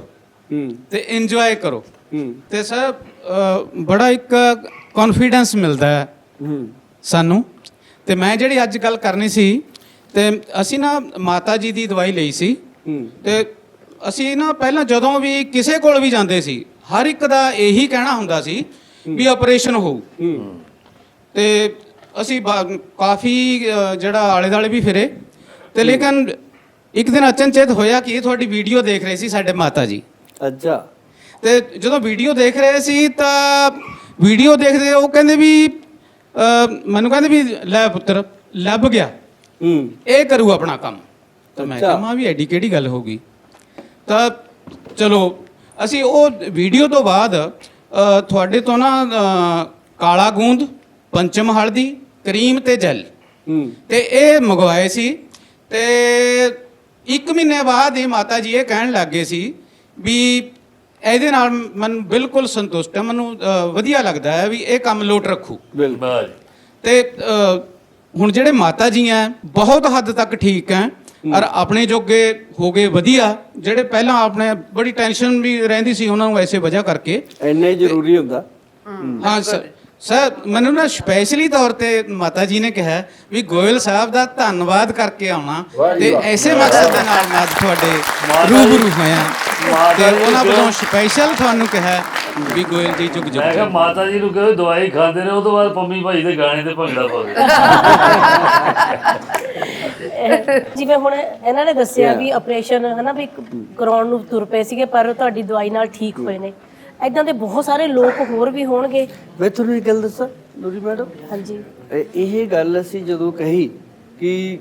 ਹੂੰ। ਤੇ ਇੰਜੋਏ ਕਰੋ। ਹੂੰ। ਤੇ ਸਰ ਬੜਾ ਇੱਕ ਕੌਨਫੀਡੈਂਸ ਮਿਲਦਾ ਹੈ ਹੂੰ। ਸਾਨੂੰ। ਤੇ ਮੈਂ ਜਿਹੜੀ ਅੱਜ ਗੱਲ ਕਰਨੀ ਸੀ ਤੇ ਅਸੀਂ ਨਾ ਮਾਤਾ ਜੀ ਦੀ ਦਵਾਈ ਲਈ ਸੀ। ਹੂੰ। ਤੇ ਅਸੀਂ ਨਾ ਪਹਿਲਾਂ ਜਦੋਂ ਵੀ ਕਿਸੇ ਕੋਲ ਵੀ ਜਾਂਦੇ ਸੀ ਹਰ ਇੱਕ ਦਾ ਇਹੀ ਕਹਿਣਾ ਹੁੰਦਾ ਸੀ ਵੀ ਆਪਰੇਸ਼ਨ ਹੋਊ। ਹੂੰ। ਤੇ ਅਸੀਂ ਕਾਫੀ ਜਿਹੜਾ ਆਲੇ ਦਾਲੇ ਵੀ ਫਿਰੇ। ਤੇ ਲੇਕਿਨ ਇੱਕ ਦਿਨ ਅਚਨਚੇਤ ਹੋਇਆ ਕਿ ਇਹ ਤੁਹਾਡੀ ਵੀਡੀਓ ਦੇਖ ਰਹੇ ਸੀ ਸਾਡੇ ਮਾਤਾ ਜੀ। ਅੱਛਾ। ਤੇ ਜਦੋਂ ਵੀਡੀਓ ਦੇਖ ਰਹੇ ਸੀ ਤਾਂ ਵੀਡੀਓ ਦੇਖਦੇ ਉਹ ਕਹਿੰਦੇ ਵੀ ਮੈਨੂੰ ਕਹਿੰਦੇ ਵੀ ਲੈ ਪੁੱਤਰ ਲੱਭ ਗਿਆ। ਹੂੰ। ਇਹ ਕਰੂ ਆਪਣਾ ਕੰਮ। ਤਾਂ ਮੈਂ ਅੱਛਾ। ਕਿਹਾ ਮਾਂ ਵੀ ਐਡੀ ਕਿਹੜੀ ਗੱਲ ਹੋ ਗਈ? ਤਾਂ ਚਲੋ ਅਸੀਂ ਉਹ ਵੀਡੀਓ ਤੋਂ ਬਾਅਦ ਅ, ਤੁਹਾਡੇ ਤੋਂ ਨਾ ਅ, ਕਾਲਾ ਗੂੰਦ ਪੰਚਮ ਹਲਦੀ ਕਰੀਮ ਤੇ ਜੈਲ। ਹੂੰ। ਤੇ ਇਹ ਮੰਗਵਾਏ ਸੀ। ਤੇ ਇੱਕ ਮਹੀਨੇ ਬਾਅਦ ਇਹ ਮਾਤਾ ਜੀ ਇਹ ਕਹਿਣ ਲੱਗੇ ਸੀ ਵੀ ਇਹਦੇ ਨਾਲ ਮਨ ਬਿਲਕੁਲ ਸੰਤੁਸ਼ਟ ਹੈ। ਮੈਨੂੰ ਅ, ਵਧੀਆ ਲੱਗਦਾ ਹੈ ਵੀ ਇਹ ਕੰਮ ਲੋਟ ਰੱਖੂ। ਬਿਲਕੁਲ। ਬਾਜ ਤੇ ਅ, ਹੁਣ ਜਿਹੜੇ ਮਾਤਾ ਜੀ ਆ ਬਹੁਤ ਹੱਦ ਤੱਕ ਠੀਕ ਹੈ ਔਰ ਆਪਣੇ ਜੋਗੇ ਹੋ ਗਏ ਵਧੀਆ ਜਿਹੜੇ ਪਹਿਲਾਂ ਆਪਣੇ ਬੜੀ ਟੈਨਸ਼ਨ ਵੀ ਰਹਿੰਦੀ ਸੀ ਉਹਨਾਂ ਨੂੰ ਐਸੇ ਵਜ੍ਹਾ ਕਰਕੇ। ਇੰਨਾ ਹੀ ਜ਼ਰੂਰੀ ਹੁੰਦਾ। ਹਾਂ। ਸਰ। ਸਰ ਮੈਨੂੰ ਨਾ ਸਪੈਸ਼ਲੀ ਤੌਰ ਤੇ ਮਾਤਾ ਜੀ ਨੇ ਕਿਹਾ ਵੀ ਗੋਇਲ ਸਾਹਿਬ ਦਾ ਧੰਨਵਾਦ ਕਰਕੇ ਆਉਣਾ ਤੇ ਐਸੇ ਮਕਸਦ ਦੇ ਨਾਲ ਮੈਂ ਅੱਜ ਤੁਹਾਡੇ ਰੂਬਰੂ ਹੋਇਆ। ਤੇ ਉਹਨਾਂ ਵੱਲੋਂ ਸਪੈਸ਼ਲ ਤੁਹਾਨੂੰ ਕਿਹਾ ਵੀ ਗੋਇਲ ਜੀ ਜੁਗ ਜੁਗ ਮੈਂ ਕਿਹਾ ਮਾਤਾ ਜੀ ਨੂੰ ਕਹੋ ਦਵਾਈ ਖਾਂਦੇ ਨੇ ਉਹ ਤੋਂ ਬਾਅਦ ਪੰਮੀ ਭਾਈ ਦੇ ਗਾਣੇ ਤੇ ਭੰਗੜਾ ਪਾਵੇ ਜਿਵੇਂ ਹੁਣ ਇਹਨਾਂ ਨੇ ਦੱਸਿਆ ਵੀ ਆਪਰੇਸ਼ਨ ਹਨਾ ਵੀ ਕਰਾਉਣ ਨੂੰ ਤੁਰ ਪਏ ਸੀਗੇ ਪਰ ਤੁਹਾਡੀ ਦਵਾਈ ਨਾਲ ਠੀਕ ਹੋਏ ਨੇ। ਐਦਾਂ ਦੇ ਬਹੁਤ ਸਾਰੇ ਲੋਕ ਹੋਰ ਵੀ ਹੋਣਗੇ। ਮੈਂ ਤੁਹਾਨੂੰ ਇੱਕ ਗੱਲ ਦੱਸਾਂ ਨੂਰੀ ਮੈਡਮ? ਹਾਂਜੀ। ਇਹ- ਗੱਲ ਅਸੀਂ ਜਦੋਂ ਕਹੀ ਕਿ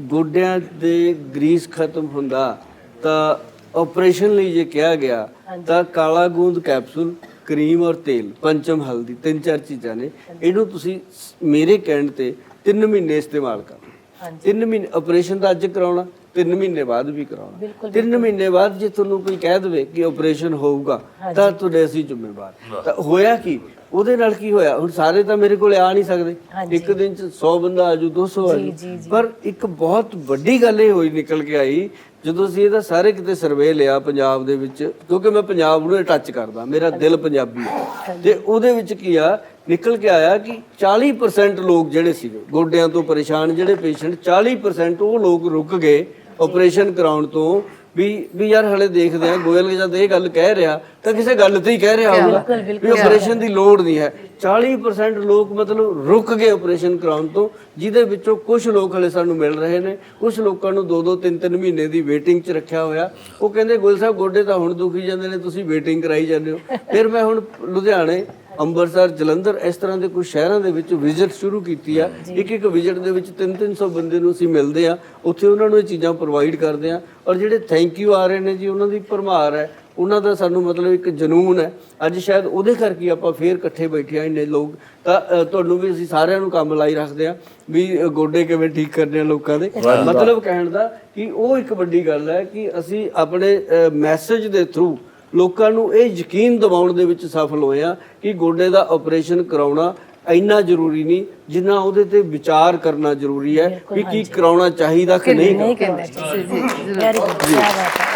ਗੋਡਿਆਂ ਦੇ ਗਰੀਸ ਖਤਮ ਹੁੰਦਾ ਤਾਂ ਆਪਰੇਸ਼ਨ ਲਈ ਜੇ ਕਿਹਾ ਗਿਆ ਤਾਂ ਕਾਲਾ ਗੂੰਦ ਕੈਪਸੂਲ ਕਰੀਮ ਔਰ ਤੇਲ ਪੰਚਮ ਹਲਦੀ ਤਿੰਨ ਚਾਰ ਚੀਜ਼ਾਂ ਨੇ। ਇਹਨੂੰ ਤੁਸੀਂ ਮੇਰੇ ਕਹਿਣ ਤੇ 3 ਮਹੀਨੇ ਇਸਤੇਮਾਲ ਕਰੋ। ਤਿੰਨ ਮਹੀਨੇ ਆਪਰੇਸ਼ਨ ਤਾਂ ਅੱਜ ਕਰਾਉਣਾ। 3 ਮਹੀਨੇ ਬਾਅਦ ਵੀ ਕਰਾਉਣਾ। 3 ਮਹੀਨੇ ਬਾਅਦ ਜੇ ਤੁਹਾਨੂੰ ਕੋਈ ਕਹਿ ਦੇਵੇ ਕਿ ਆਪਰੇਸ਼ਨ ਹੋਊਗਾ ਤਾਂ ਤੁਹਾਡੇ ਅਸੀਂ ਜ਼ਿੰਮੇਵਾਰ। ਤਾਂ ਹੋਇਆ ਕੀ? ਉਹਦੇ ਨਾਲ ਕੀ ਹੋਇਆ? ਹੁਣ ਸਾਰੇ ਤਾਂ ਮੇਰੇ ਕੋਲ ਆ ਨਹੀਂ ਸਕਦੇ। ਇੱਕ ਦਿਨ ਚ 100 ਬੰਦਾ ਆਜੂ 200 ਆਜੂ ਪਰ ਇੱਕ ਬਹੁਤ ਵੱਡੀ ਗੱਲ ਇਹ ਹੋਈ ਨਿਕਲ ਕੇ ਆਈ ਜਦੋਂ ਅਸੀਂ ਇਹਦਾ ਸਾਰੇ ਕਿਤੇ ਸਰਵੇ ਲਿਆ ਪੰਜਾਬ ਦੇ ਵਿੱਚ, ਕਿਉਂਕਿ ਮੈਂ ਪੰਜਾਬ ਨੂੰ ਟੱਚ ਕਰਦਾ, ਮੇਰਾ ਦਿਲ ਪੰਜਾਬੀ ਹੈ। ਤੇ ਉਹਦੇ ਵਿੱਚ ਕੀ ਆ, ਨਿਕਲ ਕੇ ਆਇਆ ਕਿ 40% ਲੋਕ ਜਿਹੜੇ ਸੀਗੇ, ਗੋਡਿਆਂ ਤੋਂ ਪਰੇਸ਼ਾਨ ਜਿਹੜੇ ਪੇਸ਼ੈਂਟ 40% ਉਹ ਲੋਕ ਰੁਕ ਗਏ ਆਪਰੇਸ਼ਨ ਕਰਾਉਣ ਤੋਂ ਵੀ ਵੀ ਯਾਰ ਹਲੇ ਦੇਖਦੇ ਆ ਗੋਇਲ ਜਦ ਇਹ ਗੱਲ ਕਹਿ ਰਿਹਾ ਤਾਂ ਕਿਸੇ ਗੱਲ ਤੇ ਹੀ ਕਹਿ ਰਿਹਾ ਹੋਊਗਾ ਵੀ ਆਪਰੇਸ਼ਨ ਦੀ ਲੋੜ ਨਹੀਂ ਹੈ। 40% ਲੋਕ ਮਤਲਬ ਰੁਕ ਗਏ ਆਪਰੇਸ਼ਨ ਕਰਾਉਣ ਤੋਂ ਜਿਹਦੇ ਵਿੱਚੋਂ ਕੁਝ ਲੋਕ ਹਲੇ ਸਾਨੂੰ ਮਿਲ ਰਹੇ ਨੇ। ਕੁਝ ਲੋਕਾਂ ਨੂੰ 2-2 3-3 ਮਹੀਨੇ ਦੀ ਵੇਟਿੰਗ 'ਚ ਰੱਖਿਆ ਹੋਇਆ। ਉਹ ਕਹਿੰਦੇ ਗੋਇਲ ਸਾਹਿਬ ਗੋਡੇ ਤਾਂ ਹੁਣ ਦੁਖੀ ਜਾਂਦੇ ਨੇ ਤੁਸੀਂ ਵੇਟਿੰਗ ਕਰਾਈ ਜਾਂਦੇ ਹੋ। ਫਿਰ ਮੈਂ ਹੁਣ ਲੁਧਿਆਣੇ ਅੰਮ੍ਰਿਤਸਰ ਜਲੰਧਰ ਇਸ ਤਰ੍ਹਾਂ ਦੇ ਕੁਝ ਸ਼ਹਿਰਾਂ ਦੇ ਵਿੱਚ ਵਿਜ਼ਿਟ ਸ਼ੁਰੂ ਕੀਤੀ ਆ। ਇੱਕ ਇੱਕ ਵਿਜ਼ਿਟ ਦੇ ਵਿੱਚ 3-300 ਬੰਦੇ ਨੂੰ ਅਸੀਂ ਮਿਲਦੇ ਆ। ਉੱਥੇ ਉਹਨਾਂ ਨੂੰ ਇਹ ਚੀਜ਼ਾਂ ਪ੍ਰੋਵਾਈਡ ਕਰਦੇ ਆ। ਔਰ ਜਿਹੜੇ ਥੈਂਕ ਯੂ ਆ ਰਹੇ ਨੇ ਜੀ ਉਹਨਾਂ ਦੀ ਭਰਮਾਰ ਹੈ। ਉਹਨਾਂ ਦਾ ਸਾਨੂੰ ਮਤਲਬ ਇੱਕ ਜਨੂਨ ਹੈ। ਅੱਜ ਸ਼ਾਇਦ ਉਹਦੇ ਕਰਕੇ ਆਪਾਂ ਫੇਰ ਇਕੱਠੇ ਬੈਠੇ ਆ ਇੰਨੇ ਲੋਕ। ਤਾਂ ਤੁਹਾਨੂੰ ਵੀ ਅਸੀਂ ਸਾਰਿਆਂ ਨੂੰ ਕੰਮ ਲਾਈ ਰੱਖਦੇ ਆ ਵੀ ਗੋਡੇ ਕਿਵੇਂ ਠੀਕ ਕਰਨੇ ਆ ਲੋਕਾਂ ਦੇ। ਮਤਲਬ ਕਹਿਣ ਦਾ ਕਿ ਉਹ ਇੱਕ ਵੱਡੀ ਗੱਲ ਹੈ ਕਿ ਅਸੀਂ ਆਪਣੇ ਮੈਸੇਜ ਦੇ ਥਰੂ ਲੋਕਾਂ ਨੂੰ ਇਹ ਯਕੀਨ ਦਿਵਾਉਣ ਦੇ ਵਿੱਚ ਸਫਲ ਹੋਏ ਆ ਕਿ ਗੋਡੇ ਦਾ ਆਪਰੇਸ਼ਨ ਕਰਾਉਣਾ ਇੰਨਾ ਜ਼ਰੂਰੀ ਨਹੀਂ ਜਿੰਨਾ ਉਹਦੇ ਤੇ ਵਿਚਾਰ ਕਰਨਾ ਜ਼ਰੂਰੀ ਹੈ ਵੀ ਕੀ ਕਰਾਉਣਾ ਚਾਹੀਦਾ ਕਿ ਨਹੀਂ ਚਾਹੀਦਾ ਕੀ ਹੈ।